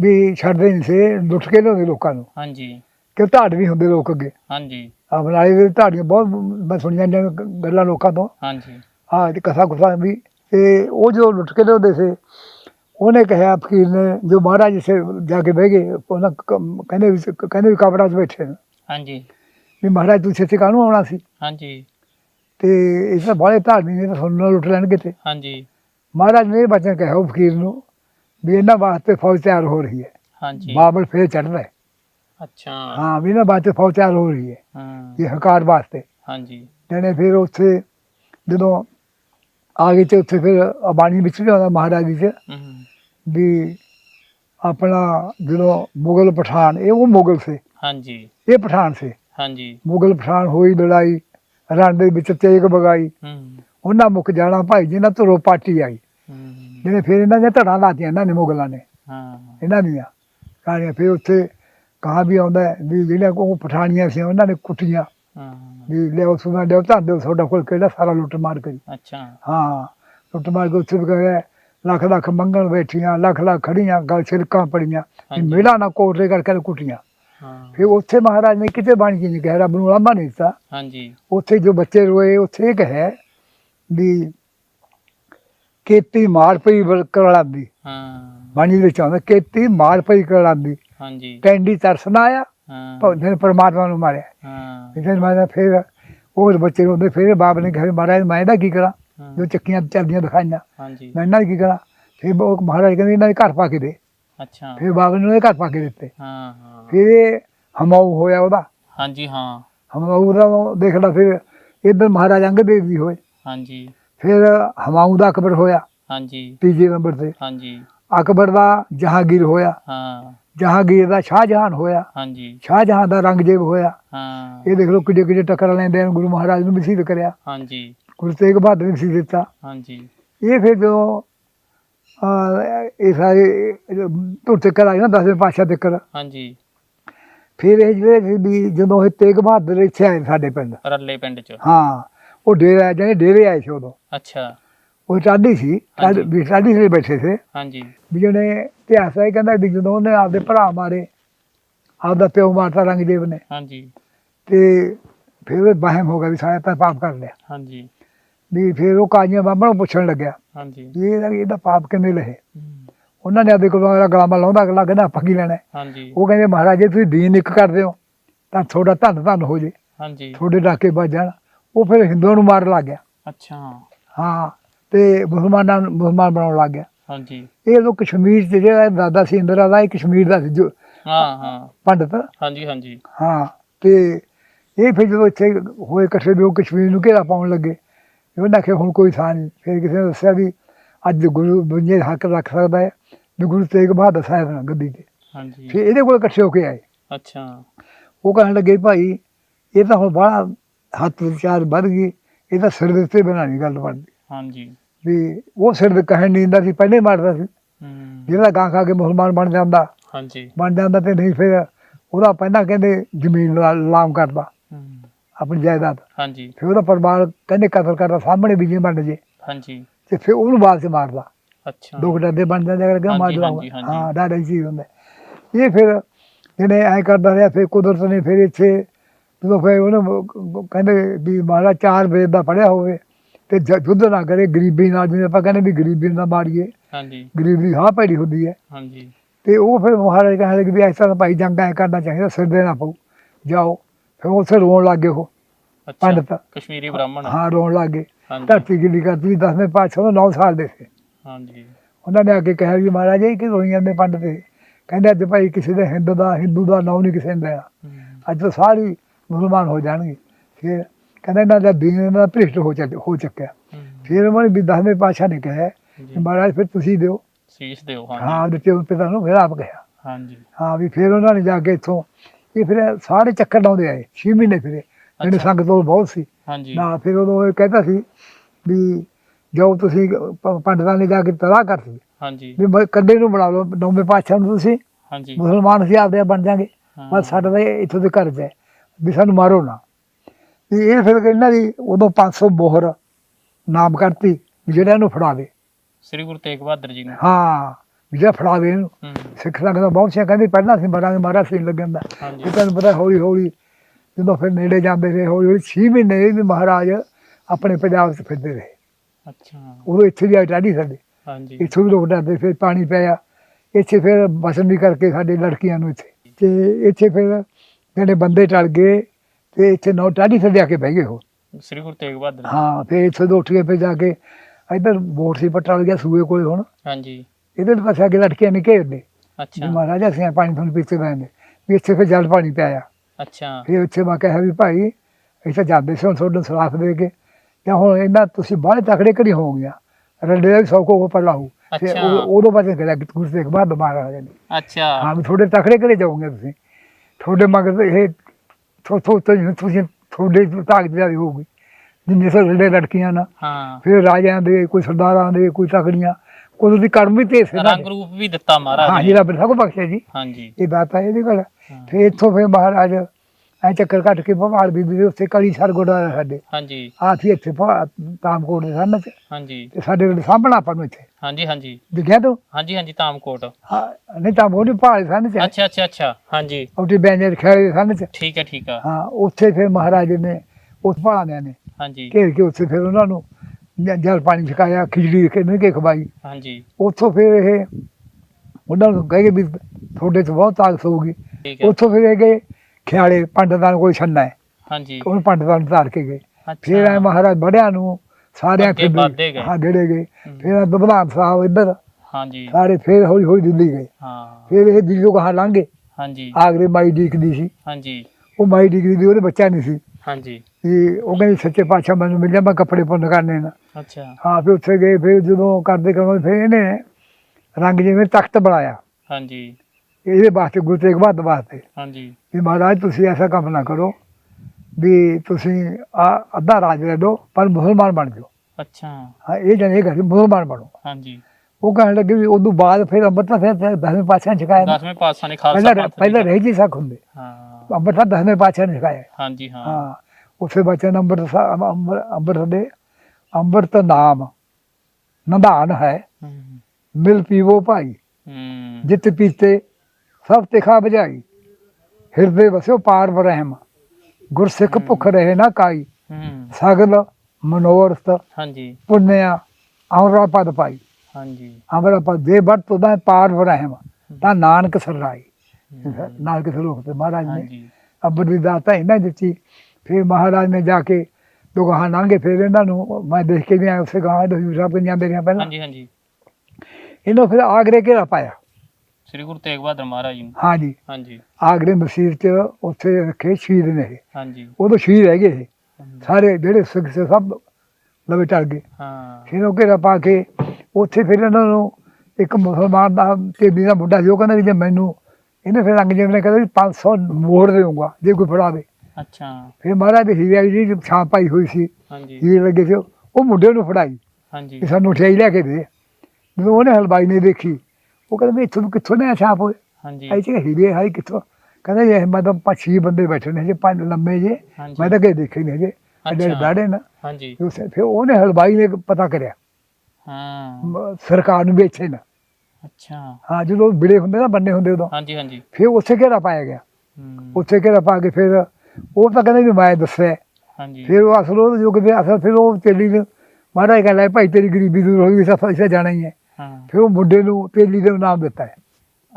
ਵੀ ਛੱਡਦੇ ਨਹੀਂ ਸੀ ਲੁੱਟ ਕੇ ਲਿਆਉਂਦੇ ਲੋਕਾਂ ਨੂੰ। ਹਾਂਜੀ। ਕਿ ਢਾਡ ਵੀ ਹੁੰਦੇ ਲੋਕ ਅੱਗੇ। ਹਾਂਜੀ। ਆ ਬਣਾਈ ਦੇ ਢਾਡੀਆਂ ਬਹੁਤ ਮੈਂ ਸੁਣੀਆਂ ਨੇ ਗੱਲਾਂ ਲੋਕਾਂ ਤੋਂ। ਹਾਂਜੀ। ਹਾਂ ਤੇ ਕਥਾ ਕੁਥਾ ਵੀ ਤੇ ਉਹ ਜੋ ਲੁੱਟ ਕੇ ਲਿਆਉਂਦੇ ਸੀ ਉਹਨੇ ਕਿਹਾ ਫਕੀਰ ਨੇ ਜੋ ਮਹਾਰਾਜ ਸੇ ਜਾ ਕੇ ਬਹਿ ਗਏ ਉਹਨਾਂ ਕ- ਕਹਿੰਦੇ ਵੀ ਕਹਿੰਦੇ ਵੀ ਕਬਰਾਂ 'ਚ ਬੈਠੇ ਨੇ। ਹਾਂਜੀ। ਵੀ ਮਹਾਰਾਜ ਤੁਸੀਂ ਇੱਥੇ ਕਾਹਨੂੰ ਆਉਣਾ ਸੀ? ਹਾਂਜੀ। ਤੇ ਇਸ ਤਾਂ ਬਾਹਲੇ ਧਾਰਮਿਕ ਨੇ ਤਾਂ ਤੁਹਾਨੂੰ ਲੁੱਟ ਲੈਣਗੇ ਤੇ। ਹਾਂਜੀ। ਮਹਾਰਾਜ ਨੇ ਇਹ ਬਚਨ ਕਿਹਾ ਉਹ ਫਕੀਰ ਨੂੰ ਵੀ ਇਹਨਾਂ ਵਾਸਤੇ ਫੌਜ ਤਿਆਰ ਹੋ ਰਹੀ ਹੈ। ਹਾਂਜੀ। ਬਾਬਲ ਫੇਰ ਚੜ੍ਹਦਾ ਹੈ। ਅੱਛਾ। ਹਾਂ ਵੀ ਇਹਨਾਂ ਵਾਸਤੇ ਫੌਜ ਤਿਆਰ ਹੋ ਰਹੀ ਹੈ। ਹਾਂ। ਇਹ ਹਕਾਰ ਵਾਸਤੇ। ਹਾਂਜੀ। ਜਿਹਨੇ ਫਿਰ ਉੱਥੇ ਜਦੋਂ ਆ ਗਏ ਤੇ ਉੱਥੇ ਫਿਰ ਬਾਣੀ ਵਿੱਚ ਵੀ ਆਉਂਦਾ ਮਹਾਰਾਜ ਜੀ ਚ। ਹਮ, ਵੀ ਆਪਣਾ ਜਦੋਂ ਮੁਗਲ ਪਠਾਨ ਇਹ ਉਹ ਮੁਗਲ ਸੀ। ਹਾਂਜੀ। ਇਹ ਪਠਾਨ ਸੀ। ਹਾਂਜੀ। ਮੁਗਲ ਪਠਾਨ ਹੋਈ ਲੜਾਈ ਰਨ ਦੇ ਵਿੱਚ ਤੇਗ ਬਗਾਈ ਉਹਨਾਂ ਮੁੱਕ ਜਾਣਾ ਭਾਈ ਜੀ ਨਾਲ ਧਰੋ ਪਾਰਟੀ ਆਈ। ਜਿਹਨੇ ਫਿਰ ਇਹਨਾਂ ਦੀਆਂ ਧੜਾਂ ਲਾਤੀਆਂ ਇਹਨਾਂ ਨੇ ਮੁਗਲਾਂ ਨੇ। ਹਾਂ। ਇਹਨਾਂ ਦੀਆਂ। ਸਾਰੀਆਂ ਫਿਰ ਉੱਥੇ ਕਹਾ ਵੀ ਆਉਂਦਾ ਵੀ ਜਿਹੜੀਆਂ ਉਹ ਪਠਾਨੀਆਂ ਸੀ ਉਹਨਾਂ ਨੇ ਕੁੱਟੀਆਂ। ਹਾਂ। ਵੀ ਲਿਓ ਸੁਣਾ ਲਿਓ ਤਾਂ ਦਿਓ ਤੁਹਾਡਾ ਕੋਲ ਕਿਹੜਾ ਸਾਰਾ ਲੁੱਟ ਮਾਰ ਕਰੀ। ਅੱਛਾ। ਹਾਂ। ਲੁੱਟ ਮਾਰ ਕੇ ਉੱਥੇ ਵੀ ਲੱਖ ਲੱਖ ਮੰਗਣ ਬੈਠੀਆਂ ਲੱਖ ਲੱਖ ਖੜੀਆਂ ਗਲ ਛਿਲਕਾਂ ਪੜੀਆਂ। ਮੇਲਾ ਨਾ ਕੋਟੇ ਕਰਕੇ ਕੁੱਟੀਆਂ। ਹਾਂ। ਫਿਰ ਉੱਥੇ ਮਹਾਰਾਜ ਨੇ ਕਿਤੇ ਬਾਣੀ ਜੀ ਨੇ ਕਿਹਾ ਰੱਬ ਨੂੰ ਲਾਂਭਾ ਨਹੀਂ ਦਿੱਤਾ। ਹਾਂਜੀ। ਉੱਥੇ ਜੋ ਬੱਚੇ ਰੋਏ ਉੱਥੇ ਇਹ ਕਹੇ ਵੀ ਕੀਤੀ ਮਾਰ ਪਈ ਕਰਲਾਂਦੀ। ਹਾਂ। ਬਾਣੀ ਦੇ ਵਿੱਚ ਆਉਂਦਾ ਕੀਤੀ ਮਾਰ ਪਈ ਕਰਲਾਂਦੀ। ਹਾਂਜੀ। ਟੈਂਡੀ ਤਰਸ ਨਾ ਆਇਆ ਹਾਂ। ਭਗਤ ਪਰਮਾਤਮਾ ਨੂੰ ਮਾਰਿਆ। ਹਾਂ। ਫਿਰ ਮੈਂ ਫਿਰ ਉਹ ਬੱਚੇ ਰੋਂਦੇ ਫਿਰ ਬਾਪ ਨੇ ਕਿਹਾ ਮਹਾਰਾਜ ਮੈਂ ਇਹਦਾ ਕੀ ਕਰਾਂ? ਹਾਂ, ਜੋ ਚੱਕੀਆਂ ਚੱਲਦੀਆਂ ਦਿਖਾਈਆਂ। ਹਾਂਜੀ। ਮੈਂ ਇਹਨਾਂ ਦਾ ਕੀ ਕਰਾਂ? ਫਿਰ ਉਹ ਮਹਾਰਾਜ ਕਹਿੰਦੇ ਇਹਨਾਂ ਦੇ ਘਰ ਪਾ ਕੇ ਦੇ। ਅੱਛਾ। ਫਿਰ ਬਾਪ ਨੇ ਉਹਦੇ ਘਰ ਪਾ ਕੇ ਦਿੱਤੇ। ਹਾਂ ਹਾਂ। ਫਿਰ ਹਮਾਊ ਹੋਇਆ ਉਹਦਾ। ਹਾਂਜੀ ਹਾਂ। ਹਮਾਊ ਦਾ ਦੇਖਦਾ ਫਿਰ ਇੱਧਰ ਮਹਾਰਾਜ ਅੰਗਦ ਦੇਵ ਜੀ ਹੋਏ। ਹਾਂਜੀ। ਫਿਰ ਹਮਾਊ ਦਾ ਅਕਬਰ ਹੋਇਆ। ਹਾਂਜੀ। ਤੀਜੇ ਨੰਬਰ ਤੇ। ਹਾਂਜੀ। ਅਕਬਰ ਦਾ ਜਹਾਂਗੀਰ ਹੋਇਆ। ਹਾਂ। ਜਹਾਂਗੀਰ ਦਾ ਸ਼ਾਹਜਹਾਨ ਹੋਇਆ। ਹਾਂਜੀ। ਸ਼ਾਹਜਹਾਨ ਦਾ ਰੰਗਜੇਬ ਹੋਇਆ। ਹਾਂ। ਇਹ ਦੇਖ ਲਓ ਕਿੱਡੇ ਕਿੱਡੇ ਟੱਕਰ ਲੈਂਦੇ ਨੇ ਗੁਰੂ ਮਹਾਰਾਜ ਨੂੰ ਮਸੀਹ ਕਰਿਆ। ਹਾਂਜੀ। ਗੁਰੂ ਤੇਗ ਬਹਾਦਰ ਨੇ ਸੀ ਦਿੱਤਾ। ਹਾਂਜੀ। ਇਹ ਫਿਰ ਜਦੋਂ ਅਹ, ਇਹ ਸਾਰੇ ਤੁਰ ਤੇ ਕਰਾਈ ਨਾ ਦਸਵੇਂ ਪਾਤਸ਼ਾਹ ਤੇ ਕਰ ਹਾਂਜੀ। ਫਿਰ ਇਹ ਜਿਹੜੇ ਵੀ ਜਦੋਂ ਇਹ ਤੇਗ ਬਹਾਦਰ ਇੱਥੇ ਆਏ ਸਾਡੇ ਪਿੰਡ। ਰੱਲੇ ਪਿੰਡ ਚ। ਹਾਂ ਉਹ ਡੇਰਾ ਜਿਹੜੇ ਡੇਰੇ ਆਏ ਸੀ ਉਦੋਂ। ਅੱਛਾ। ਉਹ ਟਾਡੀ ਸੀ ਹਾਂਜੀ। ਵੀ ਟਾਡੀ ਸੀ ਬੈਠੇ ਸੀ। ਹਾਂਜੀ। ਵੀ ਜਿਹਨੇ ਇਤਿਹਾਸ ਹੈ ਕਹਿੰਦਾ ਵੀ ਜਦੋਂ ਉਹਨੇ ਆਪਦੇ ਭਰਾ ਮਾਰੇ ਆਪਦਾ ਪਿਓ ਮਾਰਤਾ ਰੰਗਦੇਵ ਨੇ। ਹਾਂਜੀ। ਤੇ ਫਿਰ ਉਹ ਵਹਿਮ ਹੋ ਗਿਆ ਵੀ ਸਾਰਾ ਤਾਂ ਪਾਪ ਕਰ ਲਿਆ। ਹਾਂਜੀ। ਵੀ ਫਿਰ ਉਹ ਕਾਜੀਆਂ ਬਾਬਾ ਨੂੰ ਪੁੱਛਣ ਲੱਗਿਆ ਹਾਂਜੀ। ਵੀ ਇਹਦਾ ਇਹਦਾ ਪਾਪ ਕਿੰਨੇ ਲਏ ਹਮ, ਉਹਨਾਂ ਨੇ ਆਪਦੇ ਕੋਲੋਂ ਇਹਦਾ ਗਲਾਮਾ ਲਾਉਂਦਾ ਅਗਲਾ ਕਹਿੰਦਾ ਆਪਾਂ ਕੀ ਲੈਣਾ? ਹਾਂਜੀ। ਉਹ ਕਹਿੰਦੇ ਮਹਾਰਾਜ ਜੇ ਤੁਸੀਂ ਦੀਨ ਇੱਕ ਕਰਦੇ ਹੋ ਤਾਂ ਤੁਹਾਡਾ ਧੰਨ ਧੰਨ ਹੋ ਜੇ। ਹਾਂਜੀ। ਤੁਹਾਡੇ ਡਾਕੇ ਵੱਜ ਜਾਣ। ਉਹ ਫਿਰ ਹਿੰਦੂਆਂ ਨੂੰ ਮਾਰਨ ਲੱਗ ਗਿਆ। ਅੱਛਾ। ਹਾਂ ਤੇ ਮੁਸਲਮਾਨਾਂ ਨੂੰ ਮੁਸਲਮਾਨ ਬਣਾਉਣ ਲੱਗ ਗਿਆ। ਹਾਂਜੀ। ਇਹ ਲੋਕ ਕਸ਼ਮੀਰ ਚ ਜਿਹੜਾ ਦਾਦਾ ਸੀ ਇੰਦਰਾ ਦਾ ਇਹ ਕਸ਼ਮੀਰ ਦਾ ਸੀ ਜੋ ਹਾਂ ਹਾਂ। ਪੰਡਤ। ਹਾਂਜੀ ਹਾਂਜੀ। ਹਾਂ ਤੇ ਇਹ ਫਿਰ ਜਦੋਂ ਇੱਥੇ ਹੋਏ ਇਕੱਠੇ ਵੀ ਉਹ ਕਸ਼ਮੀਰ ਨੂੰ ਘੇਰਾ ਪਾਉਣ ਲੱਗੇ ਉਹਨਾਂ ਆਖਿਆ ਹੁਣ ਕੋਈ ਥਾਂ ਨਹੀਂ। ਫਿਰ ਕਿਸੇ ਨੇ ਦੱਸਿਆ ਵੀ ਅੱਜ ਗੁਰੂ ਦਾ ਹੱਕ ਰੱਖ ਸਕਦਾ ਹੈ ਵੀ ਗੁਰੂ ਤੇਗ ਬਹਾਦਰ ਸਾਹਿਬ ਨਾਲ ਗੱਦੀ ਤੇ। ਹਾਂਜੀ। ਫਿਰ ਇਹਦੇ ਕੋਲ ਇਕੱਠੇ ਹੋ ਕੇ ਆਏ। ਅੱਛਾ। ਉਹ ਕਹਿਣ ਲੱਗੇ ਭਾਈ ਇਹ ਤਾਂ ਹੁਣ ਬੜਾ ਹੱਥ ਵਿਚਾਰ ਵੱਧ ਗਈ ਇਹ ਤਾਂ ਸਿਰ ਦੇ ਉੱਤੇ ਬਣਾਣੀ ਗੱਲ ਬਣਦੀ। ਹਾਂਜੀ। ਵੀ ਉਹ ਸਿਰ ਦੇ ਕਹਿਣ ਨਹੀਂ ਦਿੰਦਾ ਸੀ ਪਹਿਲੇ ਮਾਰਦਾ ਸੀ। ਜਿਹੜਾ ਗਾਂ ਖਾ ਕੇ ਮੁਸਲਮਾਨ ਬਣ ਜਾਂਦਾ ਹਾਂਜੀ। ਬਣ ਜਾਂਦਾ ਤੇ ਨਹੀਂ ਫਿਰ ਉਹਦਾ ਪਹਿਲਾਂ ਕਹਿੰਦੇ ਜ਼ਮੀਨ ਲਾਮ ਕਰਦਾ। ਆਪਣੀ ਜਾਇਦਾਦ। ਹਾਂਜੀ। ਫਿਰ ਉਹਦਾ ਪਰਿਵਾਰ ਕਹਿੰਦੇ ਕਤਲ ਕਰਦਾ ਸਾਹਮਣੇ ਵੀ ਜੇ ਬਣ ਜੇ। ਹਾਂਜੀ। ਤੇ ਫਿਰ ਉਹਨੂੰ ਬਾਅਦ ਚ ਮਾਰਦਾ। ਅੱਛਾ। ਦੋ ਡਰਦੇ ਬਣ ਜਾਂਦੇ ਅਗਰ ਮਾਰ ਦਵਾਂਗਾ ਹਾਂਜੀ, ਹਾਂਜੀ। ਹਾਂ ਡਾਡਾ ਜੀ ਹੁੰਦਾ ਇਹ ਫਿਰ ਜਿਹਨੇ ਐ ਕਰਦਾ ਰਿਹਾ ਫਿਰ ਕੁਦਰਤ ਨੇ ਫਿਰ ਇੱਥੇ ਜਦੋਂ ਫਿਰ ਉਹਨੇ ਕਹਿੰਦੇ ਵੀ ਮਹਾਰਾ ਚਾਰ ਵੇਦ ਦਾ ਪੜਿਆ ਹੋਵੇ ਤੇ ਜ- ਯੁੱਧ ਨਾ ਕਰੇ ਗਰੀਬੀ ਨਾਲ ਜਿਵੇਂ ਆਪਾਂ ਕਹਿੰਦੇ ਵੀ ਗਰੀਬੀ ਨਾ ਮਾਰੀਏ। ਹਾਂਜੀ। ਗਰੀਬੀ ਹਾਂ ਭੈੜੀ ਹੁੰਦੀ ਹੈ। ਹਾਂਜੀ। ਤੇ ਉਹ ਫਿਰ ਮਹਾਰਾਜ ਕਹਿੰਦੇ ਲੱਗੇ ਵੀ ਤਰ੍ਹਾਂ ਭਾਈ ਜੰਗ ਐ ਕਰਨਾ ਚਾਹੀਦਾ ਸਿਰ ਦੇਣਾ ਪਊ। ਜਾਓ। ਫਿਰ ਉੱਥੇ ਰੋਣ ਲੱਗੇ ਉਹ। ਅੱਛਾ ਪੰਡਤ ਕਸ਼ਮੀਰੀ ਬ੍ਰਾਹਮਣ। ਹਾਂ ਰੋਣ ਲੱਗੇ ਹਾਂਜੀ। ਧਰਤੀ ਗਿੱਲੀ ਕਰਤੀ ਦਸਵੇਂ ਪਾਤਸ਼ਾਹ ਨੂੰ 9 ਸਾਲ ਦੇ ਸੀ। ਹਾਂਜੀ। ਉਹਨਾਂ ਨੇ ਆ ਕੇ ਕਿਹਾ ਵੀ ਮਹਾਰਾਜ ਇਹ ਕਿ ਰੋਈਆਂ ਨੇ ਪੰਡਤ ਦੇ ਕਹਿੰਦੇ ਅੱਜ ਭਾਈ ਕਿਸੇ ਦੇ ਹਿੰਦੂ ਦਾ ਹਿੰਦੂ ਦਾ ਨਾਂ ਨਹੀਂ ਕਿਸੇ ਨੇ ਲੈਣਾ ਅੱਜ ਤਾਂ ਸਾਰੇ ਮੁਸਲਮਾਨ ਹੋ ਜਾਣਗੇ। ਫਿਰ ਕਹਿੰਦੇ ਇਹਨਾਂ ਦਾ ਦੀਨ ਇਹਨਾਂ ਦਾ ਭ੍ਰਿਸ਼ਟ ਹੋ ਚੱਲ ਹੋ ਚੁੱਕਿਆ। ਫਿਰ ਉਹਨਾਂ ਨੇ ਵੀ ਦਸਵੇਂ ਪਾਤਸ਼ਾਹ ਨੇ ਕਿਹਾ ਜੀ। ਕਿ ਮਹਾਰਾਜ ਫਿਰ ਤੁਸੀਂ ਦਿਓ। ਸੀਸ ਦਿਓ ਹਾਂ ਹਾਂਜੀ ਦਿੱਤੇ ਉਹ ਪਿਤਾ ਨੂੰ ਫਿਰ ਆਪ ਕਿਹਾ। ਹਾਂਜੀ। ਹਾਂ ਵੀ ਫਿਰ ਉਹਨਾਂ ਨੇ ਜਾ ਕੇ ਇੱਥੋਂ ਇਹ ਫਿਰ ਸਾਰੇ ਚੱਕਰ ਲਾਉਂਦੇ ਆਏ 6 ਮਹੀਨੇ ਫਿਰੇ ਅੱਛਾ। ਸੰਗਤ ਤੋਂ ਬਹੁਤ ਸੀ। ਹਾਂਜੀ। ਨਾ ਫਿਰ ਉਦੋਂ ਇਹ ਕਹਿੰਦਾ ਸੀ ਵੀ ਜੋ ਤੁਸੀਂ ਪ- ਪੰਡਤਾਂ ਨੇ ਜਾ ਕੇ ਤਲਾਹ ਕਰਤੀ। ਹਾਂਜੀ। ਵੀ ਕੱਡੇ ਨੂੰ ਬਣਾ ਲਓ ਨੌਵੇਂ ਪਾਤਸ਼ਾਹ ਨੂੰ ਤੁਸੀਂ। ਹਾਂਜੀ। ਮੁਸਲਮਾਨ ਅਸੀਂ ਆਪਦੇ ਆਪ ਬਣ ਜਾਾਂਗੇ। ਬਸ ਸਾਡਾ ਤਾਂ ਇੱਥੋਂ ਦੇ ਘਰ ਹੈ ਵੀ ਸਾਨੂੰ ਮਾਰੋ ਨਾ। ਵੀ ਇਹ ਫਿਰ ਇਹਨਾਂ ਦੀ ਉਦੋਂ 500 ਮੋਹਰ ਨਾਮ ਕਰਤੀ ਜਿਹੜਾ ਇਹਨੂੰ ਫੜਾਵੇ ਸ੍ਰੀ ਗੁਰੂ ਤੇਗ ਬਹਾਦਰ ਜੀ ਨੂੰ। ਹਾਂ। ਵੀ ਜਿਹੜਾ ਫੜਾਵੇ ਇਹਨੂੰ। ਹੂੰ, ਸਿੱਖ ਸੰਗਤ ਬਹੁਤ ਸਿਆ ਕਹਿੰਦੇ ਪਹਿਲਾਂ ਅਸੀਂ ਮਰਾਂਗੇ ਮਹਾਰਾਜ ਸਿੰਘ ਲੱਗਣ ਦਾ ਹਾਂਜੀ। ਇਹ ਤੁਹਾਨੂੰ ਪਤਾ ਹੌਲੀ ਹੌਲੀ ਜਦੋਂ ਫਿਰ ਨੇੜੇ ਜਾਂਦੇ ਰਹੇ ਹੌਲੀ ਹੌਲੀ 6 ਮਹੀਨੇ ਇਹ ਵੀ ਮਹਾਰਾਜ ਆਪਣੇ ਪੰਜਾਬ 'ਚ ਫਿਰਦੇ ਰਹੇ। ਅੱਛਾ। ਉਦੋਂ ਇੱਥੇ ਦੀ ਆਟਾੜੀ ਸਾਡੇ। ਹਾਂਜੀ। ਇੱਥੋਂ ਵੀ ਲੋਕ ਡਰਦੇ ਫਿਰ ਪਾਣੀ ਪਿਆ। ਇੱਥੇ ਫਿਰ ਬਸਨ ਵੀ ਕਰਕੇ ਸਾਡੇ ਲੜਕੀਆਂ ਨੂੰ ਇੱਥੇ। ਤੇ ਇੱਥੇ ਫਿਰ ਜਿਹੜੇ ਬੰਦੇ ਟਲ ਗਏ ਤੇ ਇੱਥੇ ਨੌ ਟਾੜੀ ਥੱਲੇ ਆ ਕੇ ਬਹਿ ਗਏ ਉਹ ਸ੍ਰੀ ਗੁਰੂ ਤੇਗ ਬਹਾਦਰ। ਹਾਂ ਫਿਰ ਇੱਥੇ ਤੋਂ ਉੱਠ ਕੇ ਫਿਰ ਜਾ ਕੇ ਇੱਧਰ ਬੋਟ ਸੀ ਪਟਲ ਗਿਆ ਸੂਏ ਕੋਲੇ ਹੁਣ। ਹਾਂਜੀ। ਇਧਰ ਪਾਸੇ ਆ ਕੇ ਲੜਕੀਆਂ ਨੇ ਘੇਰਦੇ ਵੀ ਅੱਛਾ ਮਹਾਰਾਜਾ ਅਸੀਂ ਪਾਣੀ ਤੁਹਾਨੂੰ ਪੀਤੇ ਬੈਂਦੇ ਵੀ ਇੱਥੇ ਫਿਰ ਜਲ ਪਾਣੀ ਪਿਆ ਅੱਛਾ। ਫਿਰ ਉੱਥੇ ਮੈਂ ਕਿਹਾ ਵੀ ਭਾਈ ਇੱਥੇ ਜਾਂਦੇ ਸੀ ਹੁਣ ਤੁਹਾਡੇ ਦੇ ਕੇ। ਜਾਂ ਹੁਣ ਇਹਨਾਂ ਤੁਸੀਂ ਬਾਹਲੇ ਤਕੜੇ ਕਰੀ ਹੋ ਗਿਆ ਰੰਡੇ ਦਾ ਸੌ ਕੋ ਉੱਪਰ ਲਾਹੂ ਫਿਰ ਅੱਛਾ। ਉਹ- ਉਦੋਂ ਬਾਅਦ ਕਿ ਗੁਰੂ ਤੇਗ ਬਹਾਦਰ ਮਹਾਰਾਜ ਨੇ। ਅੱਛਾ। ਹਾਂ ਵੀ ਤੁਹਾਡੇ ਤਕੜੇ ਕਰੇ ਜਾਓਗੇ ਤੁਸੀਂ? ਤੁਹਾਡੇ ਮਗਰ ਇਹ ਥੋ ਥੋ ਤੁਸੀਂ ਤੁਹਾਡੇ ਤਾਕਤ ਜ਼ਿਆਦਾ ਹੋਊਗੀ। ਜਿੰਨੇ ਸਾਰੇ ਲੜਕੀਆਂ ਨਾ। ਹਾਂ। ਫਿਰ ਰਾਜਿਆਂ ਦੇ ਕੋਈ ਸਰਦਾਰਾਂ ਦੇ ਕੋਈ ਤਕੜੀਆਂ। ਕੋਈ ਦੀ ਕਰਮ ਵੀ ਤੇ ਸੀ ਨਾ। ਰੰਗ ਰੂਪ ਵੀ ਦਿੱਤਾ ਹਾਂ ਮਹਾਰਾਜ ਨੇ। ਜਿਹੜਾ ਬਿਰਸਾ ਕੋ ਬਖਸ਼ਿਆ ਜੀ। ਹਾਂਜੀ। ਇਹ ਬਾਤ ਹੈ ਇਹਦੀ ਗੱਲ ਹਾਂ, ਫਿਰ ਇੱਥੋਂ ਫਿਰ ਮਹਾਰਾਜ ਐ ਚੱਕਰ ਕੱਟ ਕੇ ਭਵਾਲ ਬੀਬੀ ਦੇ ਉੱਥੇ ਕਲੀ ਸਰ ਗੁਰਦੁਆਰਾ ਸਾਡੇ। ਹਾਂਜੀ। ਆਥੀ ਇੱਥੇ ਤਾਮਕੋਟ ਦੇ ਸਨ ਤੇ ਹਾਂਜੀ। ਸਾਡੇ ਕੋਲ ਸਾਹਮਣਾ ਆਪਾਂ ਨੂੰ ਇੱਥੇ। ਹਾਂਜੀ ਹਾਂਜੀ। ਦਿਖਿਆ ਤੂੰ? ਹਾਂਜੀ ਹਾਂਜੀ ਤਾਮਕੋਟ ਹਾਂ ਨਹੀਂ ਤਾਂ ਨਹੀਂ ਭਾਲ ਸਨ ਚ। ਅੱਛਾ ਅੱਛਾ ਅੱਛਾ। ਹਾਂਜੀ। ਉੱਥੇ ਬੈਂਜਰ ਖੜੇ ਸਨ ਚ। ਠੀਕ ਹੈ ਠੀਕ ਹੈ। ਹਾਂ ਉੱਥੇ ਫਿਰ ਮਹਾਰਾਜ ਨੇ ਉਸ ਭਾਲਾਂ ਨੇ ਹਾਂਜੀ। ਘੇਰ ਕੇ ਉੱਥੇ ਫਿਰ ਉਹਨਾਂ ਨੂੰ ਜ- ਜਲ ਪਾਣੀ ਛਕਾਇਆ ਖਿਚੜੀ ਕਿੰਨੇ ਕੇ ਖਵਾਈ। ਹਾਂਜੀ। ਉੱਥੋਂ ਫਿਰ ਇਹ ਉਹਨਾਂ ਨੂੰ ਕਹੇ ਵੀ ਤੁਹਾਡੇ 'ਚ ਬਹੁਤ ਤਾਕਤ ਹੋਊਗੀ। ਠੀਕ ਹੈ। ਉੱਥੋਂ ਫਿਰ ਇਹ ਗਏ ਖਿਆਲੇ ਪੰਡਤਾਂ ਨੂੰ ਕੋਈ ਛੰਨਾ ਹੈ। ਹਾਂਜੀ। ਉਹਨੂੰ ਪੰਡਤਾਂ ਨੂੰ ਧਾਰ ਕੇ ਗਏ। ਫਿਰ ਐ ਮਹਾਰਾਜ ਬੜਿਆਂ ਨੂੰ ਸਾਰਿਆਂ ਅੱਗੇ ਵੱਧਦੇ ਗਏ। ਹਾਂ ਡੇੜੇ ਗਏ। ਫਿਰ ਦਬਦਾਨ ਸਾਹਿਬ ਇੱਧਰ ਹਾਂਜੀ। ਸਾਰੇ ਫਿਰ ਹੌਲੀ ਹੌਲੀ ਦਿੱਲੀ ਗਏ। ਹਾਂ। ਫਿਰ ਇਹ ਦਿੱਲੀੋਂ ਕਹਾ ਲੰਘੇ ਹਾਂਜੀ। ਆਗਰੇ ਮਾਈ ਡੀਕਦੀ ਸੀ। ਹਾਂਜੀ। ਉਹ ਮਾਈ ਡੀਕਦੀ ਦੀ ਉਹਦੇ ਬੱਚਾ ਨਹੀਂ ਸੀ। ਹਾਂਜੀ। ਵੀ ਉਹ ਕਹਿੰਦੀ ਸੱਚੇ ਪਾਤਸ਼ਾਹ ਮੈਨੂੰ ਮਿਲਿਆ ਮੈਂ ਕੱਪੜੇ ਪੁੰਨ ਕਰਨੇ ਨਾ। ਅੱਛਾ। ਹਾਂ ਫਿਰ ਉੱਥੇ ਗਏ ਫਿਰ ਜਦੋਂ ਕਰਦੇ ਕਰਦੇ ਫਿਰ ਇਹਨੇ ਰੰਗ ਜਿਵੇਂ ਤਖਤ ਬਣਾਇਆ। ਹਾਂਜੀ। ਇਹਦੇ ਵਾਸਤੇ ਗੁਰੂ ਤੇਗ ਬਹਾਦਰ ਵਾਸਤੇ। ਹਾਂਜੀ। ਵੀ ਮਹਾਰਾਜ ਤੁਸੀਂ ਐਸਾ ਕੰਮ ਨਾ ਕਰੋ ਵੀ ਤੁਸੀਂ ਆ ਅੱਧਾ ਰਾਜ ਲੈ ਲਓ ਪਰ ਮੁਸਲਮਾਨ ਬਣ ਜਾਓ। ਅੱਛਾ। ਹਾਂ ਇਹ ਜਣੇ ਇਹ ਮੁਸਲਮਾਨ ਬਣੋ। ਹਾਂਜੀ। ਉਹ ਕਹਿਣ ਲੱਗੇ ਵੀ ਉਦੋਂ ਬਾਅਦ ਫਿਰ ਅੰਮ੍ਰਿਤਸਰ ਫਿਰ ਦਸਵੇਂ ਪਾਤਸ਼ਾਹ ਨੇ ਛਕਾਇਆ ਨਾ। ਦਸਵੇਂ ਪਾਤਸ਼ਾਹ ਨੇ ਖਾਲਸਾ ਪਹਿਲਾਂ ਪੰਥ ਪਹਿਲਾਂ ਰਹਿ ਜੀ ਸਕ ਹੁੰਦੇ। ਹਾਂ। ਅੰਮ੍ਰਿਤਸਰ ਦਸਵੇਂ ਪਾਤਸ਼ਾਹ ਨੇ ਛਕਾਇਆ ਹਾਂਜੀ ਹਾਂ। ਹਾਂ ਉਸੇ ਬੱਚੇ ਨੇ ਅੰਮ੍ਰਿਤਸਰ ਅੰਮ੍ਰਿ- ਅੰਮ੍ਰਿਤ ਦੇ ਅੰਮ੍ਰਿਤ ਨਾਮ ਨੰਦਾਨ ਹੈ। ਹਮ, ਮਿਲ ਪੀਵੋ ਭਾਈ। ਹਮ, ਜਿਤ ਪੀਤੇ ਸਭ ਤਿਖਾ ਬਜਾਈ ਹਿਰਦੇ ਵਸਿਓ ਪਾਰ ਬਰਹਿਮ। ਗੁਰਸਿੱਖ ਭੁੱਖ ਰਹੇ ਨਾ ਕਾਈ। ਹਮ, ਸਗਲ ਮਨੋਰਥ ਹਾਂਜੀ। ਪੁੰਨਿਆ ਅਮਰਾ ਪਦ ਪਾਈ। ਹਾਂਜੀ। ਅਮਰਾ ਪਦ ਦੇ ਬਟ ਤੁਦਾ ਪਾਰ ਬਰਹਿਮ ਤਾਂ ਨਾਨਕ ਸਰਰਾਈ ਹਮ, ਨਾਨਕ ਸਰੋਖ ਤੇ ਮਹਾਰਾਜ ਨੇ ਅੰਬਰ ਦੀ ਦਾਤਾ ਇਹਨਾਂ ਦਿੱਤੀ। ਫਿਰ ਮਹਾਰਾਜ ਨੇ ਜਾ ਕੇ ਦੋ ਗਾਹਾਂ ਲੰਘੇ ਫਿਰ ਇਹਨਾਂ ਨੂੰ ਮੈਂ ਦੇਖ ਕੇ ਵੀ ਆਇਆ ਉਸੇ ਗਾਹਾਂ ਦੇ ਹਜੂਰ ਸਾਹਿਬ ਕੇ ਜਾਂਦੇ ਰਿਹਾ ਪਹਿਲਾਂ। ਹਾਂਜੀ ਹਾਂਜੀ। ਇਹਨੂੰ ਫਿਰ ਆਗਰੇ ਘੇਰਾ ਪਾਇਆ। ਸ੍ਰੀ ਗੁਰੂ ਤੇਗ ਬਹਾਦਰ ਮਹਾਰਾਜ ਜੀ ਹਾਂਜੀ। ਹਾਂਜੀ। ਆਗਰੇ ਮਸੀਰ ਚ ਉੱਥੇ ਰੱਖੇ ਸ਼ਹੀਦ ਨੇ ਹਾਂਜੀ। ਉਦੋਂ ਸ਼ਹੀਦ ਰਹਿ ਗਏ ਇਹ ਸਾਰੇ ਜਿਹੜੇ ਸਿੱਖ ਸਭ ਲਵੇ ਟਲ ਗਏ। ਹਾਂ। ਫਿਰ ਉਹ ਘੇਰਾ ਪਾ ਕੇ ਉੱਥੇ ਫਿਰ ਇਹਨਾਂ ਨੂੰ ਇੱਕ ਮੁਸਲਮਾਨ ਦਾ ਤੇਬੀ ਦਾ ਮੁੰਡਾ ਸੀ ਉਹ ਕਹਿੰਦਾ ਵੀ ਜੇ ਮੈਨੂੰ ਇਹਨੇ ਫਿਰ ਅੰਗਰੇਜ਼ ਨੇ ਕਹਿੰਦਾ ਵੀ 500 ਮੋੜ ਦੇਊਂਗਾ ਜੇ ਕੋਈ ਫੜਾਵੇ। ਅੱਛਾ। ਫਿਰ ਮਹਾਰਾਜ ਦੀ ਹੀਰੇ ਜੀ ਦੀ ਛਾਂ ਪਾਈ ਹੋਈ ਸੀ ਹਾਂਜੀ। ਹੀਰੇ ਲੱਗੇ ਸੀ ਉਹ ਮੁੰਡੇ ਨੂੰ ਫੜਾਈ ਹਾਂਜੀ। ਕਿ ਸਾਨੂੰ ਠਿਆਈ ਲੈ ਕੇ ਦੇ। ਜਦੋਂ ਉਹਨੇ ਹਲਵਾਈ ਨੇ ਦੇਖੀ ਉਹ ਕਹਿੰਦਾ ਵੀ ਇੱਥੋਂ ਕਿੱਥੋਂ ਨੇ ਛਾਪ ਹੋਏ ਹਾਂਜੀ। ਐ ਚ ਹੀਰੇ ਹਾਈ ਕਿੱਥੋਂ? ਕਹਿੰਦਾ ਇਹ ਮਤਲਬ ਪੰਜ ਛੇ ਬੰਦੇ ਬੈਠੇ ਨੇ ਜੇ ਪੰਜ ਲੰਮੇ ਜੇ। ਮੈਂ ਤਾਂ ਕਦੇ ਦੇਖੇ ਨਹੀਂ ਜੇ ਅੱਡੇ। ਬੈਠੇ ਨਾ। ਹਾਂਜੀ। ਫਿਰ ਉਹਨੇ ਹਲਵਾਈ ਨੇ ਪਤਾ ਕਰਿਆ। ਹਾਂ। ਮ- ਸਰਕਾਰ ਨੂੰ ਵੇਚੇ ਨਾ। ਅੱਛਾ। ਹਾਂ ਜਦੋਂ ਬਿੜੇ ਹੁੰਦੇ ਨਾ ਬੰਨੇ ਹੁੰਦੇ ਉਦੋਂ। ਹਾਂਜੀ ਹਾਂਜੀ। ਫਿਰ ਉੱਥੇ ਘੇਰਾ ਪਾਇਆ ਗਿਆ? ਹੂੰ, ਉੱਥੇ ਘੇਰਾ ਪਾ ਕੇ ਫਿਰ ਉਹ ਤਾਂ ਕਹਿੰਦੇ ਵੀ ਮੈਂ ਦੱਸਿਆ। ਹਾਂਜੀ। ਫਿਰ ਉਹ ਅਸਲ ਉਹ ਜੋ ਕਿ ਅਸਲ ਫਿਰ ਉਹ ਤੇਲੀ ਨੂੰ ਮਹਾਰਾਜ ਕਹਿੰਦਾ ਭਾਈ ਤੇਰੀ ਗਰੀਬੀ ਦੂਰ ਹੋ ਗਈ ਸਫਾ ਇਸੇ ਜਾਣਾ ਹੀ ਹੈ। ਹਾਂ। ਫਿਰ ਉਹ ਮੁੰਡੇ ਨੂੰ ਤੇਲੀ ਦੇ ਨਾਮ ਦਿੱਤਾ ਹੈ।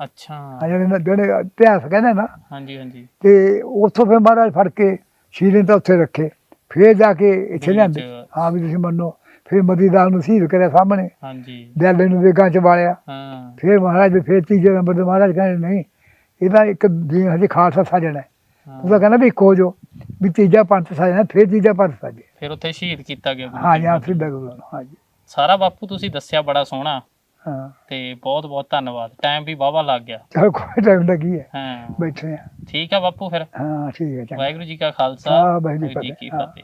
ਅੱਛਾ। ਆ ਜਿਹੜੇ ਨਾ- ਜਿਹੜੇ ਇਤਿਹਾਸ ਕਹਿੰਦੇ ਨਾ। ਹਾਂਜੀ ਹਾਂਜੀ। ਤੇ ਉੱਥੋਂ ਫਿਰ ਮਹਾਰਾਜ ਫੜ ਕੇ ਸ਼ੀਰੇ ਤਾਂ ਉੱਥੇ ਰੱਖੇ। ਫਿਰ ਜਾ ਕੇ ਇੱਥੇ ਲਿਆਂਦੇ। ਚ। ਹਾਂ ਵੀ ਤੁਸੀਂ ਮੰਨੋ। ਫਿਰ ਮਦੀਦਾਰ ਨੂੰ ਸ਼ਹੀਦ ਕਰਿਆ ਸਾਹਮਣੇ। ਹਾਂਜੀ। ਦਿਆਲੇ ਨੂੰ ਵੇਗਾਂ ਚ ਵਾਲਿਆ। ਹਾਂ। ਫਿਰ ਮਹਾਰਾਜ ਦੇ ਫਿਰ ਤੀਜੇ ਨੰਬਰ ਤੇ ਮਹਾਰਾਜ ਕਹਿੰਦੇ ਨਹੀਂ ਇਹਦਾ ਇੱਕ ਦਿਨ ਹਜੇ ਖਾਲਸਾ ਸਾਜਣਾ ਹੈ। ਹਾਂ। ਉਹਦਾ ਕਹਿੰਦਾ ਵੀ ਇੱਕੋ ਜੋ ਵੀ ਤੀਜਾ ਪੰਥ ਸਾਜਣਾ ਫਿਰ ਤੀਜਾ ਪੰਥ ਸਾਜੇ। ਫਿਰ ਉੱਥੇ ਸ਼ਹੀਦ ਕੀਤਾ ਗਿਆ ਗੁਰੂ ਹਾਂ ਤੇਗ ਜਾਂ ਬਹਾਦਰ। ਫਿਰ ਦਗੂ ਹਾਂਜੀ। ਸਾਰਾ ਬਾਪੂ ਤੁਸੀਂ ਦੱਸਿਆ ਬੜਾ ਸੋਹਣਾ। ਹਾਂ। ਤੇ ਬਹੁਤ ਬਹੁਤ ਧੰਨਵਾਦ। ਟਾਈਮ ਵੀ ਵਾਹਵਾ ਲੱਗ ਗਿਆ। ਚਲੋ ਕੋਈ ਟਾਈਮ ਦਾ ਕੀ ਹੈ। ਹਾਂ। ਬੈਠੇ ਆ ਠੀਕ ਆ ਬਾਪੂ ਫਿਰ। ਹਾਂ ਠੀਕ ਹੈ ਚੰਗਾ। ਵਾਹਿਗੁਰੂ ਜੀ ਕਾ ਖਾਲਸਾ। ਹਾਂ, ਵਾਹਿਗੁਰੂ ਜੀ ਕੀ। ਹਾਂ। ਫਤਿਹ।